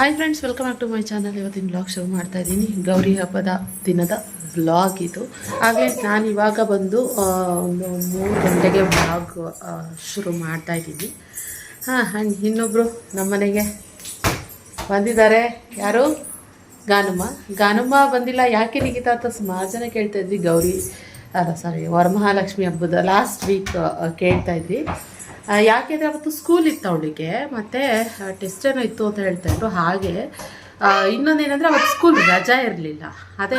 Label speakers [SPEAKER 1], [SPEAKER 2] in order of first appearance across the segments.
[SPEAKER 1] Hi friends welcome back to my channel ಇವತ್ತಿನ blog ಶುರು ಮಾಡ್ತಾ ಇದ್ದೀನಿ. ಗೌರಿ ಹಬ್ಬದ ದಿನದ ಬ್ಲಾಗ್ ಇದು. ಹಾಗೆ ನಾನು ಇವಾಗ ಬಂದು ಒಂದು ಮೂರು ಗಂಟೆಗೆ ಬ್ಲಾಗ್ ಶುರು ಮಾಡ್ತಾ ಇದ್ದೀನಿ. ಹಾಂ ಆ್ಯಂಡ್ ಇನ್ನೊಬ್ಬರು ನಮ್ಮನೆಗೆ ಬಂದಿದ್ದಾರೆ. ಯಾರು? ಗಾನಮ್ಮ. ಗಾನಮ್ಮ ಬಂದಿಲ್ಲ. ಯಾಕೆ ನಿಗಿತಾ ಅಂತ ಸುಮಾರು ಜನ ಕೇಳ್ತಾ ಇದ್ವಿ. ಗೌರಿ, ಅಲ್ಲ ಸಾರಿ ವರಮಹಾಲಕ್ಷ್ಮಿ ಹಬ್ಬದ ಲಾಸ್ಟ್ ವೀಕ್ ಕೇಳ್ತಾ ಇದ್ವಿ. ಯಾಕೆಂದರೆ ಅವತ್ತು ಸ್ಕೂಲ್ ಇತ್ತು ಅವಳಿಗೆ, ಮತ್ತು ಟೆಸ್ಟ್ ಏನೋ ಇತ್ತು ಅಂತ ಹೇಳ್ತಾ ಇದ್ರು ಹಾಗೆ. ಇನ್ನೊಂದು ಇನ್ನೊಂದೇನೆಂದರೆ ಅವತ್ತು ಸ್ಕೂಲ್ ರಜಾ ಇರಲಿಲ್ಲ. ಅದೇ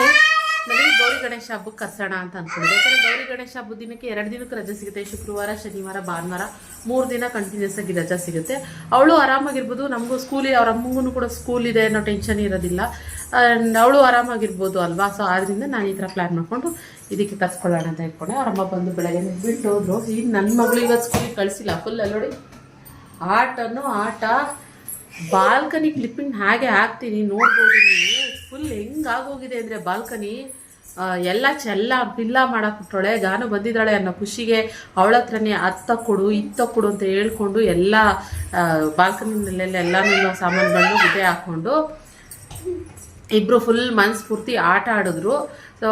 [SPEAKER 1] ನನಗೆ ಗೌರಿ ಗಣೇಶ ಹಬ್ಬಕ್ಕೆ ಕರ್ಸೋಣ ಅಂತ ಅನ್ಕೊಂಡಿದ್ದೆ. ಯಾಕಂದರೆ ಗೌರಿ ಗಣೇಶ ಹಬ್ಬದ ದಿನಕ್ಕೆ ಎರಡು ದಿನಕ್ಕೆ ರಜೆ ಸಿಗುತ್ತೆ. ಶುಕ್ರವಾರ, ಶನಿವಾರ, ಭಾನುವಾರ ಮೂರು ದಿನ ಕಂಟಿನ್ಯೂಸ್ ಆಗಿ ರಜಾ ಸಿಗುತ್ತೆ. ಅವಳು ಆರಾಮಾಗಿರ್ಬೋದು. ನಮಗೂ ಸ್ಕೂಲಿ ಅವ್ರ ಅಮ್ಮಗೂ ಕೂಡ ಸ್ಕೂಲ್ ಇದೆ ಅನ್ನೋ ಟೆನ್ಷನ್ ಇರೋದಿಲ್ಲ. ಆ್ಯಂಡ್ ಅವಳು ಆರಾಮಾಗಿರ್ಬೋದು ಅಲ್ವಾ? ಸೊ ಆದ್ದರಿಂದ ನಾನು ಈ ಥರ ಪ್ಲ್ಯಾನ್ ಮಾಡಿಕೊಂಡು ಇದಕ್ಕೆ ಕರ್ಸ್ಕೊಳ್ಳೋಣ ಅಂತ ಹೇಳ್ಕೊಂಡೆ. ಅವ್ರಮ್ಮ ಬಂದು ಬೆಳಗ್ಗೆ ಬಿಟ್ಟು ಹೋದ್ರು. ಈಗ ನನ್ನ ಮಗಳು ಇವತ್ತು ಸ್ಕೂಲಿಗೆ ಕಳಿಸಿಲ್ಲ. ಫುಲ್ ಅಲ್ಲೋಡಿ ಆಟನೂ ಆಟ. ಬಾಲ್ಕನಿ ಕ್ಲಿಪ್ಪಿಂಗ್ ಹಾಗೆ ಹಾಕ್ತೀನಿ. ನೋಡ್ಬೋದು ನೀವು. ಫುಲ್ ಹೆಂಗಾಗೋಗಿದೆ ಅಂದರೆ ಬಾಲ್ಕನಿ ಎಲ್ಲ ಚೆಲ್ಲ ಪಿಲ್ಲ ಮಾಡಾಕ್ಬಿಟ್ಟೋಳೆ ಗಾನು ಬಂದಿದ್ದಾಳೆ ಅನ್ನೋ ಖುಷಿಗೆ ಅವಳ ಹತ್ರನೇ ಅತ್ತ ಕೊಡು, ಇತ್ತ ಕೊಡು ಅಂತ ಹೇಳ್ಕೊಂಡು ಎಲ್ಲ ಬಾಲ್ಕನಿನಲ್ಲೆಲ್ಲ ಎಲ್ಲನೂ ಸಾಮಾನುಗಳನ್ನು ಗುಡ್ಡೆ ಹಾಕ್ಕೊಂಡು ಇಬ್ಬರು ಫುಲ್ ಮನಸ್ಫೂರ್ತಿ ಆಟ ಆಡಿದ್ರು. ಸೊ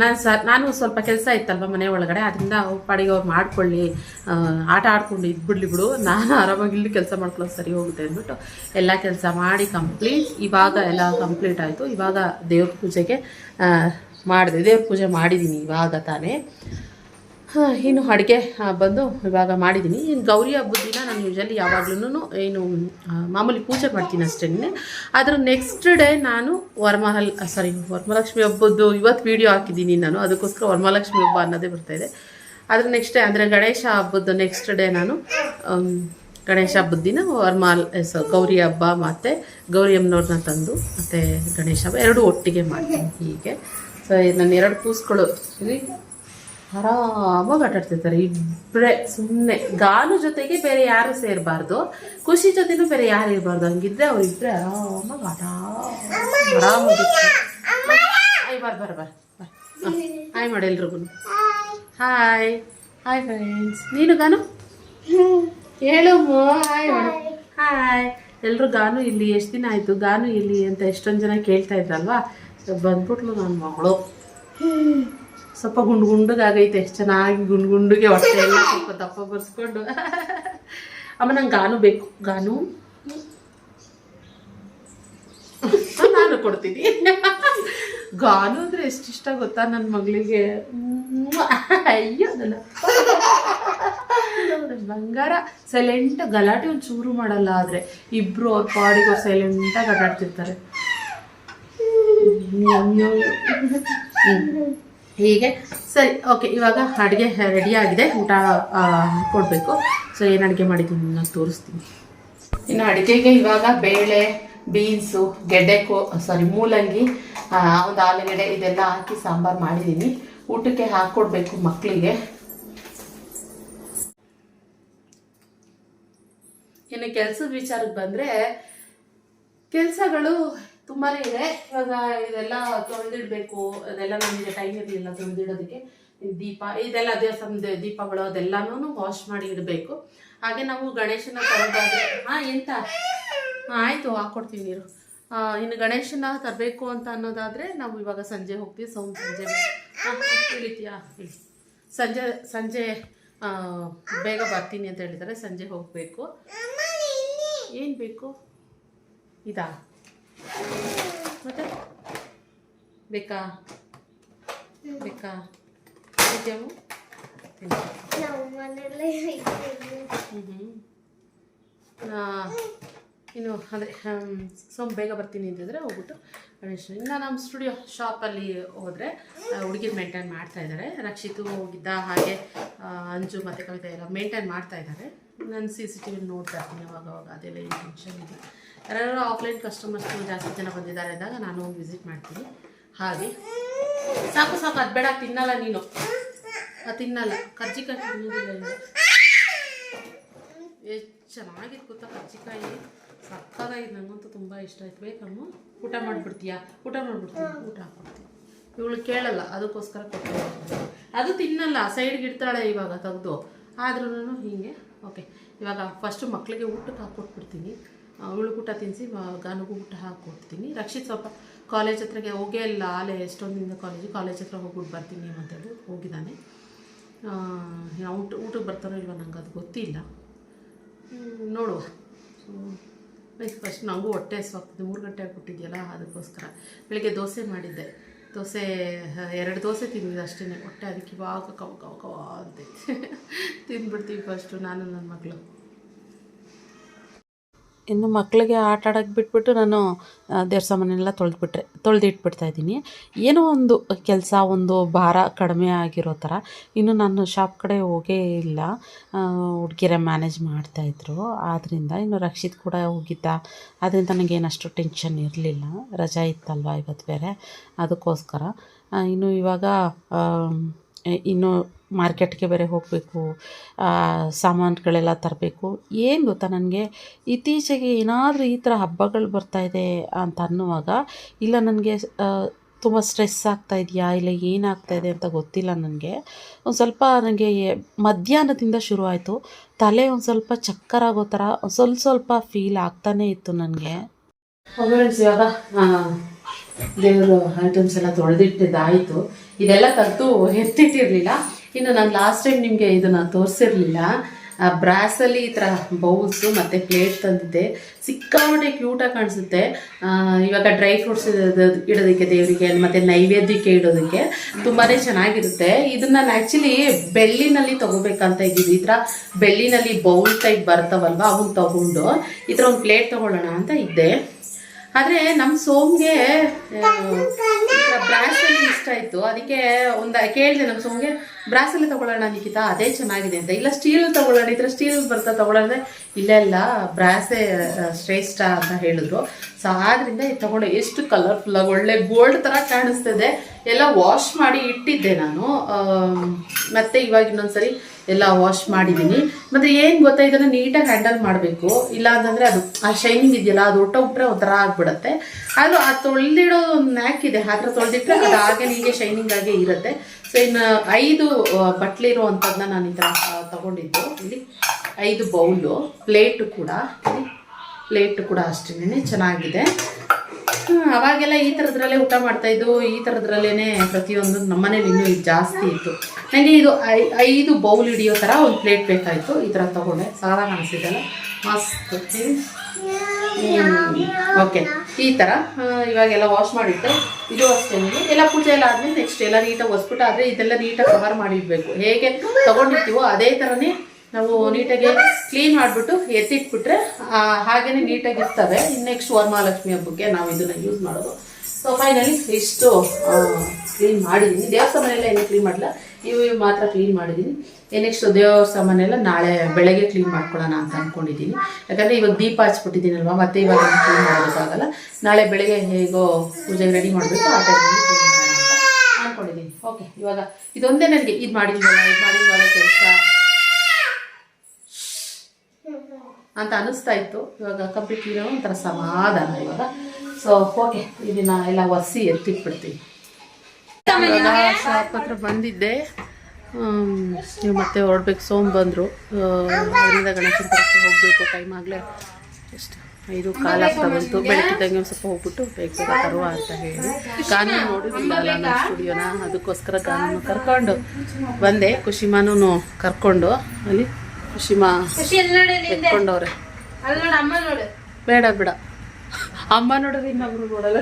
[SPEAKER 1] ನಾನು ಸ, ನಾನು ಸ್ವಲ್ಪ ಕೆಲಸ ಇತ್ತಲ್ವ ಮನೆ ಒಳಗಡೆ ಅದರಿಂದ ಪಾಡಿಗೆ ಅವ್ರು ಮಾಡ್ಕೊಳ್ಳಿ. ಆಟ ಆಡ್ಕೊಂಡು ಇದ್ಬಿಡ್ಲಿ ಬಿಡು, ನಾನು ಆರಾಮಾಗಿ ಇಲ್ಲಿ ಕೆಲಸ ಮಾಡ್ಕೊಳ್ಳೋದು ಸರಿ ಹೋಗುತ್ತೆ ಅಂದ್ಬಿಟ್ಟು ಎಲ್ಲ ಕೆಲಸ ಮಾಡಿ ಕಂಪ್ಲೀಟ್ ಇವಾಗ ಎಲ್ಲ ಕಂಪ್ಲೀಟ್ ಆಯಿತು. ಇವಾಗ ದೇವ್ರ ಪೂಜೆಗೆ ಮಾಡಿದೆ. ದೇವ್ರ ಪೂಜೆ ಮಾಡಿದ್ದೀನಿ ಇವಾಗ ತಾನೇ. ಇನ್ನು ಅಡುಗೆ ಬಂದು ಇವಾಗ ಮಾಡಿದ್ದೀನಿ ಇನ್ನು ಗೌರಿ ಹಬ್ಬದ ದಿನ ನಾನು ಯೂಶಲಿ ಯಾವಾಗ್ಲೂ ಏನು ಮಾಮೂಲಿ ಪೂಜೆ ಮಾಡ್ತೀನಿ ಅಷ್ಟೇ ಆದರೂ ನೆಕ್ಸ್ಟ್ ಡೇ ನಾನು ವರಮಹಲ್ ಸಾರಿ ವರಮಹಾಲಕ್ಷ್ಮಿ ಹಬ್ಬದ್ದು ಇವತ್ತು ವೀಡಿಯೋ ಹಾಕಿದ್ದೀನಿ ನಾನು. ಅದಕ್ಕೋಸ್ಕರ ವರಮಹಾಲಕ್ಷ್ಮಿ ಹಬ್ಬ ಅನ್ನೋದೇ ಬರ್ತಾಯಿದೆ ಆದರೆ ನೆಕ್ಸ್ಟ್ ಡೇ ಅಂದರೆ ಗಣೇಶ ಹಬ್ಬದ ನೆಕ್ಸ್ಟ್ ಡೇ ನಾನು ಗಣೇಶ ಹಬ್ಬದ ದಿನ ವರ್ಮಾಲ್ ಗೌರಿ ಹಬ್ಬ ಮತ್ತು ಗೌರಿ ಅಮ್ಮನವ್ರನ್ನ ತಂದು ಮತ್ತು ಗಣೇಶ ಹಬ್ಬ ಎರಡೂ ಒಟ್ಟಿಗೆ ಮಾಡ್ತೀನಿ ಹೀಗೆ. ಸೊ ನನ್ನ ಎರಡು ಕೂಸ್ಗಳು ಆರಾಮಾಗಿ ಆಟಾಡ್ತಿರ್ತಾರೆ ಇಬ್ಬರೇ ಸುಮ್ಮನೆ ಗಾನು ಜೊತೆಗೆ ಬೇರೆ ಯಾರು ಸೇರಬಾರ್ದು. ಖುಷಿ ಜೊತೆನೂ ಬೇರೆ ಯಾರು ಇರಬಾರ್ದು. ಹಂಗಿದ್ರೆ ಅವ್ರಿಬ್ರೆ ಆರಾಮಾಗಿ ಆಟ ಆರಾಮಾಗಿ ಆಯ್ ಬಾರ್, ಬರ್ ಬರ್. ಹಾಯ್ ಮಾಡಿ ಎಲ್ರಿಗೂ. ಹಾಯ್. ಹಾಯ್ ಫ್ರೆಂಡ್ಸ್ ನೀನು ಗಾನು? ಹೇಳು ಹಾಯ್ ಮಾಡು. ಹಾಯ್. ಎಲ್ಲರೂ ಗಾನು ಇಲ್ಲಿ ಎಷ್ಟು ದಿನ ಆಯಿತು? ಗಾನು ಇಲ್ಲಿ ಅಂತ ಎಷ್ಟೊಂದು ಜನ ಕೇಳ್ತಾ ಇದ್ರಲ್ವಾ? ಬಂದ್ಬಿಟ್ಲು ನನ್ನ ಮಗಳು. ಸ್ವಲ್ಪ ಗುಂಡು ಗುಂಡುಗಾಗೈತೆ ಎಷ್ಟು ಚೆನ್ನಾಗಿ ಗುಂಡು ಗುಂಡುಗೆ ಹೊಟ್ಟೆ ಎಲ್ಲ ಸ್ವಲ್ಪ ದಪ್ಪ ಬರ್ಸ್ಕೊಂಡು. ಅಮ್ಮ ನಂಗೆ ಗಾನು ಬೇಕು. ಗಾನು? ನಾನು ಕೊಡ್ತೀನಿ. ಗಾನು ಅಂದ್ರೆ ಎಷ್ಟು ಇಷ್ಟ ಗೊತ್ತಾ ನನ್ನ ಮಗಳಿಗೆ? ಅಯ್ಯೋ ನನ್ನ ಬಂಗಾರ. ಸೈಲೆಂಟ್ ಗಲಾಟೆ ಒಂದು ಚೂರು ಮಾಡಲ್ಲ ಆದ್ರೆ ಇಬ್ರು ಅವ್ರ ಪಾಡಿಗೆ ಸೈಲೆಂಟಾಗಿ ಆಟಾಡ್ತಿರ್ತಾರೆ. ಹೀಗೆ. ಸರಿ ಓಕೆ ಇವಾಗ ಅಡುಗೆ ಆಗಿದೆ. ಊಟ ಕೊಡಬೇಕು. ಸೊ ಏನು ಅಡುಗೆ ಮಾಡಿದ್ದೀನಿ ನಾನು ತೋರಿಸ್ತೀನಿ. ಇನ್ನು ಅಡುಗೆಗೆ ಇವಾಗ ಬೇಳೆ ಬೀನ್ಸು ಗೆಡ್ಡೆಕೋ ಸಾರಿ ಮೂಲಂಗಿ ಒಂದು ಆಲೂಗೆಡ್ಡೆ ಇದೆಲ್ಲ ಹಾಕಿ ಸಾಂಬಾರು ಮಾಡಿದ್ದೀನಿ. ಊಟಕ್ಕೆ ಹಾಕ್ಕೊಡ್ಬೇಕು ಮಕ್ಕಳಿಗೆ ಇನ್ನು ಕೆಲಸದ ವಿಚಾರಕ್ಕೆ ಬಂದರೆ, ಕೆಲಸಗಳು ತುಂಬಾ ಇದೆ. ಇವಾಗ ಇದೆಲ್ಲ ತೊಳೆದಿಡಬೇಕು. ಅದೆಲ್ಲ ನಮಗೆ ಟೈಮ್ ಇರಲಿಲ್ಲ ತೊಳೆದಿಡೋದಕ್ಕೆ. ದೀಪ ಇದೆಲ್ಲ ದೇವಸ್ಥಾನದ ದೀಪಗಳು ಅದೆಲ್ಲನೂ ವಾಶ್ ಮಾಡಿ ಇಡಬೇಕು. ಹಾಗೆ ನಾವು ಗಣೇಶನ ತರೋದಾದ್ರೆ ಹಾಂ ಎಂತ? ಆಯ್ತು ಆಯಿತು ಹಾಕ್ಕೊಡ್ತೀವಿ ನೀರು. ಇನ್ನು ಗಣೇಶನ ತರಬೇಕು ಅಂತ ಅನ್ನೋದಾದರೆ ನಾವು ಇವಾಗ ಸಂಜೆ ಹೋಗ್ತೀವಿ ಸೌಮ್ ಸಂಜೆ. ಹಾಂ ಇಳಿತೀಯಾ ಇಳಿ ಸಂಜೆ ಸಂಜೆ ಬೇಗ ಬರ್ತೀನಿ ಅಂತ ಹೇಳಿದರೆ ಸಂಜೆ ಹೋಗಬೇಕು. ಏನು ಬೇಕು? ಇದಾ? ಮತ್ತೆ? ಬೇಕಾ? ಬೇಕಾ? ಹ್ಞೂ ಇನ್ನು ಅದೇ ಸೋಮ್ ಬೇಗ ಬರ್ತೀನಿ ಅಂತಿದ್ರೆ ಹೋಗ್ಬಿಟ್ಟು ಗಣೇಶ ಇನ್ನು ನಮ್ಮ ಸ್ಟುಡಿಯೋ ಶಾಪಲ್ಲಿ ಹೋದರೆ ಹುಡುಗಿರು ಮೇಂಟೈನ್ ಮಾಡ್ತಾ ಇದ್ದಾರೆ ರಕ್ಷಿತು ಹೋಗಿದ್ದ ಹಾಗೆ ಅಂಜು ಮತ್ತು ಕವಿತಾ ಎಲ್ಲ ಮೇಂಟೈನ್ ಮಾಡ್ತಾ ಇದ್ದಾರೆ ನಾನು ಸಿ ಸಿ ಟಿ ವಿ ನೋಡ್ತಾ ಇರ್ತೀನಿ ಅವಾಗ ಅವಾಗ ಅದೆಲ್ಲ ಏನು ಟೆನ್ಷನ್ ಇದೆ. ಯಾರು ಆಫ್ಲೈನ್ ಕಸ್ಟಮರ್ಸ್ ಜಾಸ್ತಿ ಜನ ಬಂದಿದ್ದಾರೆ ಅಂದಾಗ ನಾನು ಹೋಗಿ ವಿಸಿಟ್ ಮಾಡ್ತೀನಿ. ಹಾಗೆ. ಸಾಕು ಸಾಕು, ಅದು ಬೇಡ, ತಿನ್ನಲ್ಲ ನೀನು. ಅದು ತಿನ್ನಲ್ಲ. ಕರ್ಜಿಕಾಯಿ ತಿನ್ನೋದಿಲ್ಲ. ಎಷ್ಟು ಚೆನ್ನಾಗಿತ್ತು ಗೊತ್ತಾ ಕರ್ಜಿಕಾಯಿ. ಸಕ್ಕಾಗಿ ನನಗಂತೂ ತುಂಬ ಇಷ್ಟ ಆಯ್ತು. ಬೇಕಮ್ಮ ಊಟ ಮಾಡಿಬಿಡ್ತೀಯಾ? ಊಟ ಮಾಡಿಬಿಡ್ತೀನಿ. ಊಟ ಹಾಕ್ಬಿಡ್ತೀನಿ ಇವಳು ಕೇಳಲ್ಲ, ಅದಕ್ಕೋಸ್ಕರ ಕೊಟ್ಟು ಅದು ತಿನ್ನಲ್ಲ ಸೈಡ್ಗೆ ಇಡ್ತಾಳೆ ಇವಾಗ ತೆಗೆದು. ಆದ್ರೂ ಹೀಗೆ ಓಕೆ ಇವಾಗ ಫಸ್ಟು ಮಕ್ಕಳಿಗೆ ಊಟಕ್ಕೆ ಹಾಕ್ಕೊಟ್ಬಿಡ್ತೀನಿ. ಅವಳಿಗೆ ಊಟ ತಿನ್ನಿಸಿ ಗನುಗು ಊಟ ಹಾಕ್ಕೊಡ್ತೀನಿ ರಕ್ಷಿತ್ ಸ್ವಲ್ಪ ಕಾಲೇಜ್ ಹತ್ರಗೆ ಹೋಗೇ ಇಲ್ಲ. ಆಲೆ ಎಷ್ಟೊಂದಿಂದ ಕಾಲೇಜು ಕಾಲೇಜ್ ಹತ್ರ ಹೋಗ್ಬಿಟ್ಟು ಬರ್ತೀನಿ ಅಂತೇಳಿ ಹೋಗಿದ್ದಾನೆ. ಊಟ, ಊಟಕ್ಕೆ ಬರ್ತಾರೋ ಇಲ್ವ ನಂಗೆ ಅದು ಗೊತ್ತಿಲ್ಲ. ನೋಡುವ. ಸೊ ಫಸ್ಟ್ ನನಗೂ ಹೊಟ್ಟೆ ಹಸ್ವಾಗ್ತಿದೆ ಮೂರು ಗಂಟೆ ಆಗಿಬಿಟ್ಟಿದೆಯಲ್ಲ, ಅದಕ್ಕೋಸ್ಕರ. ಬೆಳಗ್ಗೆ ದೋಸೆ ಮಾಡಿದ್ದೆ. ದೋಸೆ, ಎರಡು ದೋಸೆ ತಿಂದಿದ್ದು ಅಷ್ಟೇ ಹೊಟ್ಟೆ ಅದಕ್ಕೆ ಇವಾಗ ಕವ ಕವ ಕವ ಅಂತೈತೆ ತಿಂದ್ಬಿಡ್ತೀವಿ ಫಸ್ಟು ನಾನು, ನನ್ನ ಮಗಳು
[SPEAKER 2] ಇನ್ನು ಮಕ್ಕಳಿಗೆ ಆಟ ಆಡೋಕ್ಕೆ ಬಿಟ್ಬಿಟ್ಟು ನಾನು ದೇವ್ರ ಸಾಮಾನೆಲ್ಲ ತೊಳೆದ್ಬಿಟ್ರೆ, ತೊಳೆದಿಟ್ಬಿಡ್ತಾ ಇದ್ದೀನಿ. ಏನೋ ಒಂದು ಕೆಲಸ, ಒಂದು ಭಾರ ಕಡಿಮೆ ಆಗಿರೋ ಥರ. ಇನ್ನು ನಾನು ಶಾಪ್ ಕಡೆ ಹೋಗೇ ಇಲ್ಲ. ಹುಡುಗಿರೆ ಮ್ಯಾನೇಜ್ ಮಾಡ್ತಾಯಿದ್ರು ಆದ್ದರಿಂದ ಇನ್ನು ರಕ್ಷಿತ್ ಕೂಡ ಹೋಗಿದ್ದ. ಅದರಿಂದ ನನಗೇನಷ್ಟು ಟೆನ್ಷನ್ ಇರಲಿಲ್ಲ. ರಜಾ ಇತ್ತಲ್ವ ಇವತ್ತು ಬೇರೆ? ಅದಕ್ಕೋಸ್ಕರ. ಇನ್ನು ಇವಾಗ ಇನ್ನು ಮಾರ್ಕೆಟ್ಗೆ ಬೇರೆ ಹೋಗಬೇಕು ಸಾಮಾನುಗಳೆಲ್ಲ ತರಬೇಕು. ಏನು ಗೊತ್ತಾ ನನಗೆ? ಇತ್ತೀಚೆಗೆ ಏನಾದರೂ ಈ ಥರ ಹಬ್ಬಗಳು ಬರ್ತಾಯಿದೆ ಅಂತ ಅನ್ನುವಾಗ, ಇಲ್ಲ ನನಗೆ ತುಂಬ ಸ್ಟ್ರೆಸ್ ಆಗ್ತಾ ಇದೆಯಾ? ಇಲ್ಲ ಏನಾಗ್ತಾ ಇದೆ ಅಂತ ಗೊತ್ತಿಲ್ಲ ನನಗೆ. ಒಂದು ಸ್ವಲ್ಪ ನನಗೆ ಮಧ್ಯಾಹ್ನದಿಂದ ಶುರು ಆಯಿತು. ತಲೆ ಒಂದು ಸ್ವಲ್ಪ ಚಕ್ಕರ್ ಆಗೋ ಥರ ಒಂದು ಸ್ವಲ್ಪ ಸ್ವಲ್ಪ ಫೀಲ್ ಆಗ್ತಾನೇ ಇತ್ತು ನನಗೆ.
[SPEAKER 1] ದೇವರು ಐಟಮ್ಸ್ ಎಲ್ಲ ತೊಳೆದಿಟ್ಟಿದ್ದಾಯಿತು. ಇದೆಲ್ಲ ತೆಗೆದು ಎತ್ತಿಟ್ಟಿರಲಿಲ್ಲ. ಇನ್ನು ನಾನು ಲಾಸ್ಟ್ ಟೈಮ್ ನಿಮಗೆ ಇದನ್ನು ತೋರಿಸಿರ್ಲಿಲ್ಲ. ಬ್ರಾಸಲ್ಲಿ ಈ ಥರ ಬೌಲ್ಸು ಮತ್ತು ಪ್ಲೇಟ್ ತಂದಿದ್ದೆ. ಸಿಕ್ಕಾಮಟ್ಟೆ ಕ್ಯೂಟಾಗಿ ಕಾಣಿಸುತ್ತೆ. ಇವಾಗ ಡ್ರೈ ಫ್ರೂಟ್ಸ್ ಇಡೋದಕ್ಕೆ, ದೇವರಿಗೆ, ಮತ್ತು ನೈವೇದ್ಯಕ್ಕೆ ಇಡೋದಕ್ಕೆ ತುಂಬಾ ಚೆನ್ನಾಗಿರುತ್ತೆ. ಇದನ್ನ ನಾನು ಆ್ಯಕ್ಚುಲಿ ಬೆಳ್ಳಿನಲ್ಲಿ ತೊಗೋಬೇಕಂತ ಇದ್ದೀನಿ. ಈ ಥರ ಬೆಳ್ಳಿನಲ್ಲಿ ಬೌಲ್ ಟೈಪ್ ಬರ್ತಾವಲ್ವ ಅವನ್ನ ತಗೊಂಡು ಈ ಥರ ಒಂದು ಪ್ಲೇಟ್ ತೊಗೊಳ್ಳೋಣ ಅಂತ ಇದ್ದೆ. ಆದರೆ ನಮ್ಮ ಸೋಮ್ಗೆ ಬ್ರಾಸಲ್ಲಿ ಇಷ್ಟ ಆಯಿತು. ಅದಕ್ಕೆ ಒಂದು ಕೇಳಿದೆ ನಮ್ಮ ಸೋಮ್ಗೆ ಬ್ರಾಸಲ್ಲಿ ತಗೊಳ್ಳೋಣ ನಿಖಿತಾ ಅದೇ ಚೆನ್ನಾಗಿದೆ ಅಂತ. ಇಲ್ಲ ಸ್ಟೀಲ್ ತಗೊಳ್ಳೋಣ ಈ ಥರ ಸ್ಟೀಲ್ ಬರ್ತಾ ತಗೊಳ್ಳೋಣ ಇಲ್ಲ ಇಲ್ಲ ಬ್ರಾಸೆ ಶ್ರೇಷ್ಠ ಅಂತ ಹೇಳಿದ್ರು. ಸೊ ಆದ್ರಿಂದ ಇದು ತಗೊಂಡೆ ಎಷ್ಟು ಕಲರ್ಫುಲ್ ಆಗಿ ಒಳ್ಳೆ ಗೋಲ್ಡ್ ಥರ ಕಾಣಿಸ್ತಿದೆ. ಎಲ್ಲ ವಾಶ್ ಮಾಡಿ ಇಟ್ಟಿದ್ದೆ ನಾನು. ಮತ್ತೆ ಇವಾಗ ಇನ್ನೊಂದ್ಸರಿ ಎಲ್ಲ ವಾಶ್ ಮಾಡಿದ್ದೀನಿ ಮತ್ತೆ ಏನು ಗೊತ್ತಾ ಇದನ್ನು ನೀಟಾಗಿ ಹ್ಯಾಂಡಲ್ ಮಾಡಬೇಕು. ಇಲ್ಲ ಅಂತಂದರೆ ಅದು, ಆ ಶೈನಿಂಗ್ ಇದೆಯಲ್ಲ, ಅದು ಒಟ್ಟ ಉಟ್ರೆ ಒಂಥರ ಆಗಿಬಿಡುತ್ತೆ. ಅದು ಆ ತೊಳೆದಿಡೋ ನ್ಯಾಕ್ ಇದೆ ಥರ ತೊಳೆದಿಟ್ರೆ ಅದು ಹಾಗೆ ಹೀಗೆ ಶೈನಿಂಗ್ ಆಗೇ ಇರುತ್ತೆ. ಸೊ ಇನ್ನು ಐದು ಬಟ್ಲಿರುವಂಥದ್ದನ್ನ ನಾನು ಈ ಥರ ಇಲ್ಲಿ ಐದು ಬೌಲು ಪ್ಲೇಟು ಕೂಡ. ಪ್ಲೇಟು ಕೂಡ ಅಷ್ಟೇ ಚೆನ್ನಾಗಿದೆ. ಅವಾಗೆಲ್ಲ ಈ ಥರದ್ರಲ್ಲೇ ಊಟ ಮಾಡ್ತಾಯಿದ್ದು ಈ ಥರದ್ರಲ್ಲೇ ಪ್ರತಿಯೊಂದು ನಮ್ಮನೇಲಿ ಇನ್ನೂ ಇದು ಜಾಸ್ತಿ ಇತ್ತು. ನನಗೆ ಇದು ಐ, ಐದು ಬೌಲ್ ಹಿಡಿಯೋ ಥರ ಒಂದು ಪ್ಲೇಟ್ ಬೇಕಾಯಿತು, ಈ ಥರ ತಗೊಂಡೆ. ಸಾರ ಕಾಣಿಸಿದೆಲ್ಲ ಮಸ್ತ್ ಓಕೆ. ಈ ಥರ ಇವಾಗೆಲ್ಲ ವಾಶ್ ಮಾಡಿಟ್ಟು ಇದು ಅಷ್ಟೇ ಎಲ್ಲ ಪೂಜೆ ಎಲ್ಲ ಆದಮೇಲೆ ನೆಕ್ಸ್ಟ್ ಎಲ್ಲ ನೀಟಾಗಿ ಒಸ್ಬಿಟ್ಟು ಆದರೆ ಇದೆಲ್ಲ ನೀಟಾಗಿ ಕವರ್ ಮಾಡಿಡಬೇಕು. ಹೇಗೆ ತೊಗೊಂಡಿರ್ತೀವೋ ಅದೇ ಥರನೇ ನಾವು ನೀಟಾಗಿ ಕ್ಲೀನ್ ಮಾಡಿಬಿಟ್ಟು ಎತ್ತಿಟ್ಬಿಟ್ರೆ ಹಾಗೇ ಹಾಗೇನೆ ನೀಟಾಗಿ ಇರ್ತವೆ. ಇನ್ನು ನೆಕ್ಸ್ಟ್ ವರಮಹಾಲಕ್ಷ್ಮಿ ಹಬ್ಬಕ್ಕೆ ನಾವು ಇದನ್ನು ಯೂಸ್ ಮಾಡೋದು. ಸೊ ಫೈನಲಿ ಇಷ್ಟು ಕ್ಲೀನ್ ಮಾಡಿದ್ದೀನಿ ದೇವ್ರ ಸಾಮಾನೆಲ್ಲ ಏನು ಕ್ಲೀನ್ ಮಾಡಲ್ಲ ಇವು ಇವು ಮಾತ್ರ ಕ್ಲೀನ್ ಮಾಡಿದ್ದೀನಿ ನೆಕ್ಸ್ಟ್ ದೇವ್ರ ಸಾಮಾನೆಲ್ಲ ನಾಳೆ ಬೆಳಗ್ಗೆ ಕ್ಲೀನ್ ಮಾಡ್ಕೊಳ್ಳೋಣ ಅಂತ ಅಂದ್ಕೊಂಡಿದ್ದೀನಿ ಯಾಕಂದರೆ ಇವಾಗ ದೀಪ ಹಚ್ಬಿಟ್ಟಿದ್ದೀನಲ್ವ, ಮತ್ತೆ ಇವಾಗ ಕ್ಲೀನ್ ಮಾಡೋದಕ್ಕಾಗಲ್ಲ ನಾಳೆ ಬೆಳಗ್ಗೆ ಹೇಗೋ ಪೂಜೆಗೆ ರೆಡಿ ಮಾಡಬೇಕು, ಆ ಟೈಮಲ್ಲಿ ಕ್ಲೀನ್ ಮಾಡೋಣ ಅಂತ ಅಂದ್ಕೊಂಡಿದ್ದೀನಿ ಓಕೆ ಇವಾಗ ಇದೊಂದೇ ನನಗೆ. ಇದು ಮಾಡಿದ್ವಲ್ಲ ಇದು ಮಾಡಿದ್ವಲ್ಲ ಕೆಲಸ? ಅಂತ ಅನಿಸ್ತಾ ಇತ್ತು. ಇವಾಗ ಕಂಪ್ಲೀಟ್ ಇರೋ ಒಂಥರ ಸಮಾಧಾನ ಇವಾಗ. ಸೊ ಓಕೆ ಇದನ್ನ ಎಲ್ಲ ಒರೆಸಿ ಎತ್ತಿಟ್ಬಿಡ್ತೀನಿ. ಇವಾಗ ಶಾಪ್ ಹತ್ರ ಬಂದಿದ್ದೆ. ನೀವು ಮತ್ತೆ ಹೊರಡ್ಬೇಕು ಸೋಮ್ ಬಂದರು. ಅದರಿಂದ ಗಣೇಶನ ತರಕ್ಕೆ ಹೋಗಬೇಕು ಟೈಮ್ ಆಗಲೇ ಎಷ್ಟು? ಐದು ಕಾಲ ಬಂತು. ಬೆಳಕಿದ್ದಂಗೆ ಒಂದು ಸ್ವಲ್ಪ ಹೋಗ್ಬಿಟ್ಟು ಬೇಗ ಬೇಗ ತರುವ ಅಂತ ಹೇಳಿ. ಕಾನೂನು ನೋಡಿದ್ರಲ್ಲ ನನ್ನ ಸ್ಟುಡಿಯೋನ. ಅದಕ್ಕೋಸ್ಕರ ಕಾನೂನು ಕರ್ಕೊಂಡು ಬಂದೆ. ಖುಷಿಮಾನೂ ಕರ್ಕೊಂಡು. ಅಲ್ಲಿ ಖುಷಿಮಾ ಎತ್ಕೊಂಡವ್ರೆ. ಬೇಡ ಬೇಡ. ಅಮ್ಮ ನೋಡಿದ್ರೆ ಇನ್ನೊಬ್ರು ನೋಡಲ್ಲ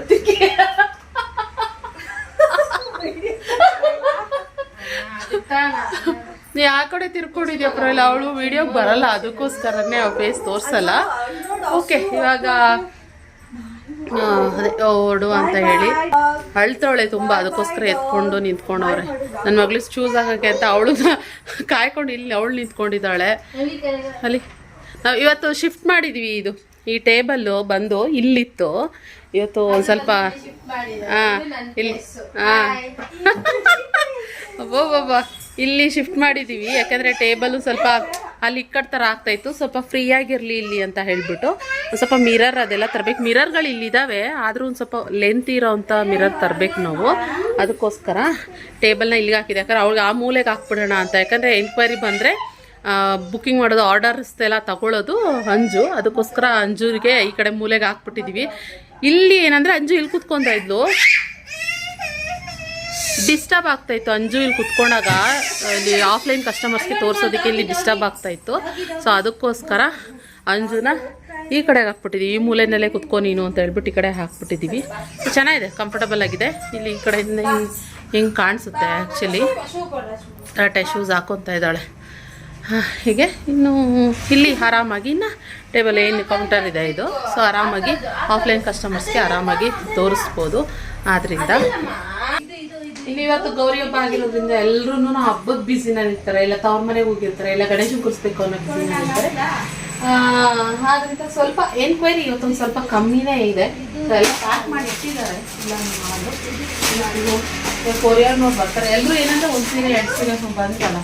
[SPEAKER 1] ನೀ ಆ ಕಡೆ ತಿರ್ಕೊಂಡಿದ್ಯಾ ಪರವಾಗಿಲ್ಲ ಅವಳು ವಿಡಿಯೋಗೆ ಬರಲ್ಲ ಅದಕ್ಕೋಸ್ಕರನೇ ಅವ್ರ ಫೇಸ್ ತೋರ್ಸಲ್ಲ. ಓಕೆ ಇವಾಗ ಅದೇ ಓಡು ಅಂತ ಹೇಳಿ. ಅಳ್ತಾವಳೆ ತುಂಬ ಅದಕ್ಕೋಸ್ಕರ ಎತ್ಕೊಂಡು ನಿಂತ್ಕೊಂಡವ್ರೆ. ನನ್ನ ಮಗಳಿಗೆ ಚೂಸ್ ಆಗಕ್ಕೆ ಅಂತ ಅವಳು ಕಾಯ್ಕೊಂಡು ಇಲ್ಲಿ ಅವಳು ನಿಂತ್ಕೊಂಡಿದ್ದಾಳೆ. ಅಲ್ಲಿ ನಾವು ಇವತ್ತು ಶಿಫ್ಟ್ ಮಾಡಿದ್ವಿ ಇದು. ಈ ಟೇಬಲ್ಲು ಬಂದು ಇಲ್ಲಿತ್ತು. ಇವತ್ತು ಒಂದು ಸ್ವಲ್ಪ ಹಾಂ ಇಲ್ಲಿ ಹಾಂ. ಒಬ್ಬೊಬ್ಬ ಇಲ್ಲಿ ಶಿಫ್ಟ್ ಮಾಡಿದ್ದೀವಿ ಯಾಕಂದ್ರೆ ಟೇಬಲ್ ಸ್ವಲ್ಪ ಅಲ್ಲಿ ಇಕ್ಕಡ್ ಥರ ಆಗ್ತಾಯಿತ್ತು ಸ್ವಲ್ಪ ಫ್ರೀಯಾಗಿರಲಿ ಇಲ್ಲಿ ಅಂತ ಹೇಳಿಬಿಟ್ಟು. ಸ್ವಲ್ಪ ಮಿರರ್ ಅದೆಲ್ಲ ತರಬೇಕು. ಮಿರರ್ಗಳು ಇಲ್ಲಿದ್ದಾವೆ ಆದರೂ ಒಂದು ಸ್ವಲ್ಪ ಲೆಂತ್ ಇರೋವಂಥ ಮಿರರ್ ತರಬೇಕು ನಾವು. ಅದಕ್ಕೋಸ್ಕರ ಟೇಬಲ್ನ ಇಲ್ಲಿಗೆ ಹಾಕಿದೆ. ಯಾಕಂದ್ರೆ ಅವ್ಳಿಗೆ ಆ ಮೂಲೆಗೆ ಹಾಕ್ಬಿಡೋಣ ಅಂತ. ಯಾಕಂದರೆ ಎನ್ಕ್ವೈರಿ ಬಂದರೆ ಬುಕ್ಕಿಂಗ್ ಮಾಡೋದು ಆರ್ಡರ್ಸ್ ಎಲ್ಲ ತಗೊಳ್ಳೋದು ಅಂಜು. ಅದಕ್ಕೋಸ್ಕರ ಅಂಜುರಿಗೆ ಈ ಕಡೆ ಮೂಲೆಗೆ ಹಾಕ್ಬಿಟ್ಟಿದ್ದೀವಿ ಇಲ್ಲಿ ಏನಂದರೆ ಅಂಜು ಇಲ್ಲಿ ಕೂತ್ಕೊತಾ ಇದ್ಲು ಡಿಸ್ಟರ್ಬ್ ಆಗ್ತಾ ಇತ್ತು. ಅಂಜು ಇಲ್ಲಿ ಕುತ್ಕೊಂಡಾಗ, ಇಲ್ಲಿ ಆಫ್ಲೈನ್ ಕಸ್ಟಮರ್ಸ್ಗೆ ತೋರಿಸೋದಕ್ಕೆ ಇಲ್ಲಿ ಡಿಸ್ಟರ್ಬ್ ಆಗ್ತಾ ಇತ್ತು. ಸೊ ಅದಕ್ಕೋಸ್ಕರ ಅಂಜುನ ಈ ಕಡೆಗೆ ಹಾಕ್ಬಿಟ್ಟಿದ್ದೀವಿ ಈ ಮೂಲೆಯಲ್ಲೇ ಕುತ್ಕೊ ನೀನು ಅಂತ ಹೇಳ್ಬಿಟ್ಟು ಈ ಕಡೆ ಹಾಕ್ಬಿಟ್ಟಿದ್ದೀವಿ ಚೆನ್ನಾಗಿದೆ ಕಂಫರ್ಟಬಲ್ ಆಗಿದೆ. ಇಲ್ಲಿ ಈ ಕಡೆಯಿಂದ ಹಿಂಗೆ ಹಿಂಗೆ ಕಾಣಿಸುತ್ತೆ ಆ್ಯಕ್ಚುಲಿ ಟಾಟಾ ಶೂಸ್ ಹಾಕೊತ ಇದ್ದಾಳೆ. ಹೀಗೆ ಇನ್ನು ಇಲ್ಲಿ ಆರಾಮಾಗಿ, ಇನ್ನು ಟೇಬಲ್ ಏನು ಕೌಂಟರ್ ಇದೆ ಇದು. ಸೊ ಆರಾಮಾಗಿ ಆಫ್ಲೈನ್ ಕಸ್ಟಮರ್ಸ್ಗೆ ಆರಾಮಾಗಿ ತೋರಿಸ್ಬೋದು. ಆದ್ದರಿಂದ ಇಲ್ಲಿ ಇವತ್ತು ಗೌರಿ ಹಬ್ಬ ಆಗಿರೋದ್ರಿಂದ ಎಲ್ಲರೂ ಹಬ್ಬದ ಬ್ಯುಸಿನಲ್ಲಿ ಇರ್ತಾರೆ. ಇಲ್ಲ ತವ್ರ ಮನೆಗೆ ಹೋಗಿರ್ತಾರೆ ಇಲ್ಲ ಗಣೇಶನ್ ಕುರ್ಸ್ಬೇಕು ಅನ್ನೋ ಬ್ಯುಸಿನಲ್ಲಿ ಇರ್ತಾರೆ. ಆ, ಆದ್ರಿಂದ ಸ್ವಲ್ಪ ಎನ್ಕ್ವೈರಿ ಇವತ್ತೊಂದು ಸ್ವಲ್ಪ ಕಮ್ಮಿನೇ ಇದೆ. ಸ್ವಲ್ಪ ಎಲ್ಲ ಪ್ಯಾಕ್ ಮಾಡಿ ಇಟ್ಟಿದ್ದಾರೆ. ಇಲ್ಲ ಮಾಡೋದು ಕೊರಿಯರ್ ನೋಡಿ ಬರ್ತಾರೆ. ಎಲ್ಲರೂ ಏನಂದ್ರೆ ಒಂದು ಸೀರೆ ಎರಡು ಸೀರೆ ಸ್ವಲ್ಪ ಬಂತಲ್ಲ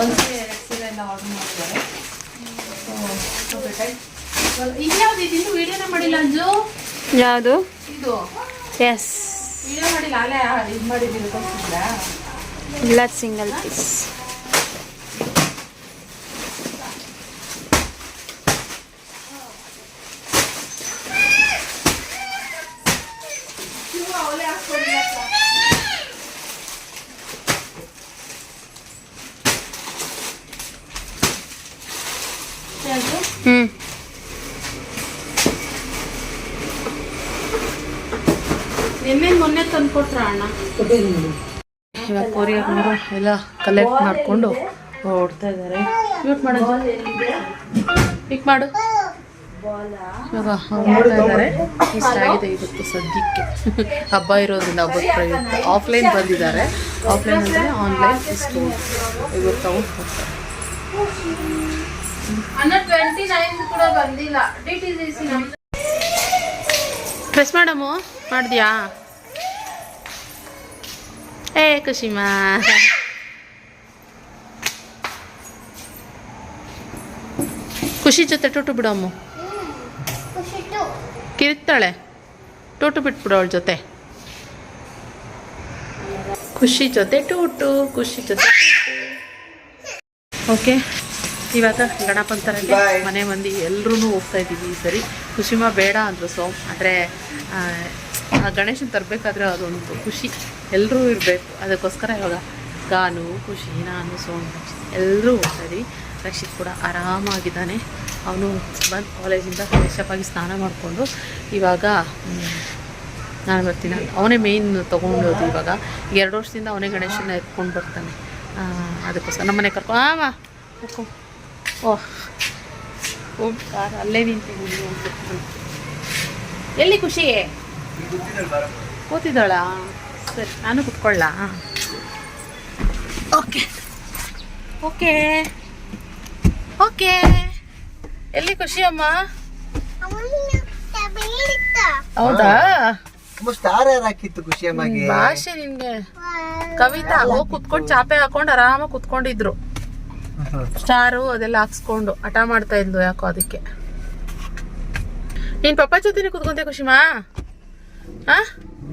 [SPEAKER 1] ಒಂದು ಸೀರೆ ಎರಡು ಸೀರೆ ಎಲ್ಲ ಆರ್ಡರ್ ಮಾಡಿದ್ದಾರೆ. ಸೊ ಇನ್ಯಾವ್ದು ಇದಿನ್ನು ವಿಡಿಯೋನೇ ಮಾಡಿಲ್ಲ ಅಂಜು?
[SPEAKER 3] ಯಾವುದು?
[SPEAKER 1] ಇದು?
[SPEAKER 3] ಎಸ್ ಎಲ್ಲ ಸಿಂಗಲ್ ಪೀಸ್
[SPEAKER 1] ತಂದ್ಕೊಟ್ರ ಅಣ್ಣ? ಇವಾಗ ಕೊರಿಯರ್ನವರು ಎಲ್ಲ ಕಲೆಕ್ಟ್ ಮಾಡಿಕೊಂಡು ಓಡ್ತಾ ಇದ್ದಾರೆ ಮ್ಯೂಟ್ ಮಾಡೋದು ಪಿಕ್ ಮಾಡು. ಇವಾಗ ನೋಡ್ತಾ ಇದ್ದಾರೆ ಇಷ್ಟಾಗಿದೆ ಇವತ್ತು ಸದ್ಯಕ್ಕೆ. ಹಬ್ಬ ಇರೋದ್ರಿಂದ ಹಬ್ಬದ ಪ್ರಯುಕ್ತ. ಆಫ್ಲೈನ್ ಬಂದಿದ್ದಾರೆ. ಆಫ್ಲೈನ್ ಅಂದರೆ ಆನ್ಲೈನ್ ಇಷ್ಟು ಇವರು ತಗೊಂಡು ಹೋಗ್ತಾರೆ. ಪ್ರೆಸ್ ಮಾಡಮ್ಮ. ಮಾಡಿದ್ಯಾ? ಏ ಖುಷಿಮಾ ಖುಷಿ ಜೊತೆ ಟೋಟು ಬಿಡಮ್ಮು ಕಿರಿತಾಳೆ ಟೋಟು ಬಿಟ್ಬಿಡು ಅವಳ ಜೊತೆ. ಖುಷಿ ಜೊತೆ ಟೂಟು ಖುಷಿ ಜೊತೆ ಓಕೆ ಇವಾಗ ಗಣಪಂತರಲ್ಲಿ ಮನೆ ಮಂದಿ ಎಲ್ಲರೂ ಹೋಗ್ತಾ ಇದ್ದೀವಿ. ಈ ಸರಿ ಖುಷಿಮಾ ಬೇಡ ಅಂದರು ಸೊ ಆದರೆ ಗಣೇಶನ ತರಬೇಕಾದ್ರೆ ಅದೊಂದು ಖುಷಿ. ಎಲ್ಲರೂ ಇರಬೇಕು. ಅದಕ್ಕೋಸ್ಕರ ಇವಾಗ ಗಾನು ಖುಷಿ ನಾನು ಸೋಮ್ ಎಲ್ಲರೂ ಇದ್ದೀವಿ ರಕ್ಷಿತ್ ಕೂಡ ಆರಾಮಾಗಿದ್ದಾನೆ. ಅವನು ಬಂದು ಕಾಲೇಜಿಂದ ಫ್ರೆಶಪ್ ಆಗಿ ಸ್ನಾನ ಮಾಡಿಕೊಂಡು ಇವಾಗ ನಾನು ಬರ್ತೀನಿ ಅವನೇ ಮೇಯ್ನ್ ತೊಗೊಂಡೋದು ಇವಾಗ. ಎರಡು ವರ್ಷದಿಂದ ಅವನೇ ಗಣೇಶನ ಎತ್ಕೊಂಡು ಬರ್ತಾನೆ. ಅದಕ್ಕೋಸ್ಕರ ನಮ್ಮನೆ ಕರ್ಕೊ ಆಮ ಓಹ್ ಓಂ ಕಾರ್ ಅಲ್ಲೇ ನಿಂತಿದ್ದೀನಿ ಎಲ್ಲಿ ಖುಷಿ? ಕೂತಿದ್ದಾಳಾ? ಸರಿ ನಾನು ಕುತ್ಕೊಳ್ಳ ಓಕೆ ಓಕೆ. ಓಕೆ. ಎಲ್ಲಿ ಖುಷಿ ಅಮ್ಮ? ಹೌದಾ?
[SPEAKER 4] ತುಂಬಾ ಸ್ಟಾರ್ ಯಾರು ಹಾಕಿತ್ತು ಖುಷಿ ಅಮ್ಮಗೆ?
[SPEAKER 1] ಭಾಷೆ ನಿನ್ಗೆ. ಕವಿತಾ ಹೋಗಿ ಕುತ್ಕೊಂಡು ಚಾಪೆ ಹಾಕೊಂಡು ಆರಾಮಾಗಿ ಕುತ್ಕೊಂಡಿದ್ರು. ಸ್ಟಾರು ಅದೆಲ್ಲ ಹಾಕ್ಸ್ಕೊಂಡು ಹಠ ಮಾಡ್ತಾ ಇದ್ಲು ಯಾಕೋ ಅದಕ್ಕೆ. ನೀನ್ ಪಪ್ಪ ಜೊತೆ ಕುತ್ಕೊಂತೆ ಖುಷಿಮಾ? ಹಾ?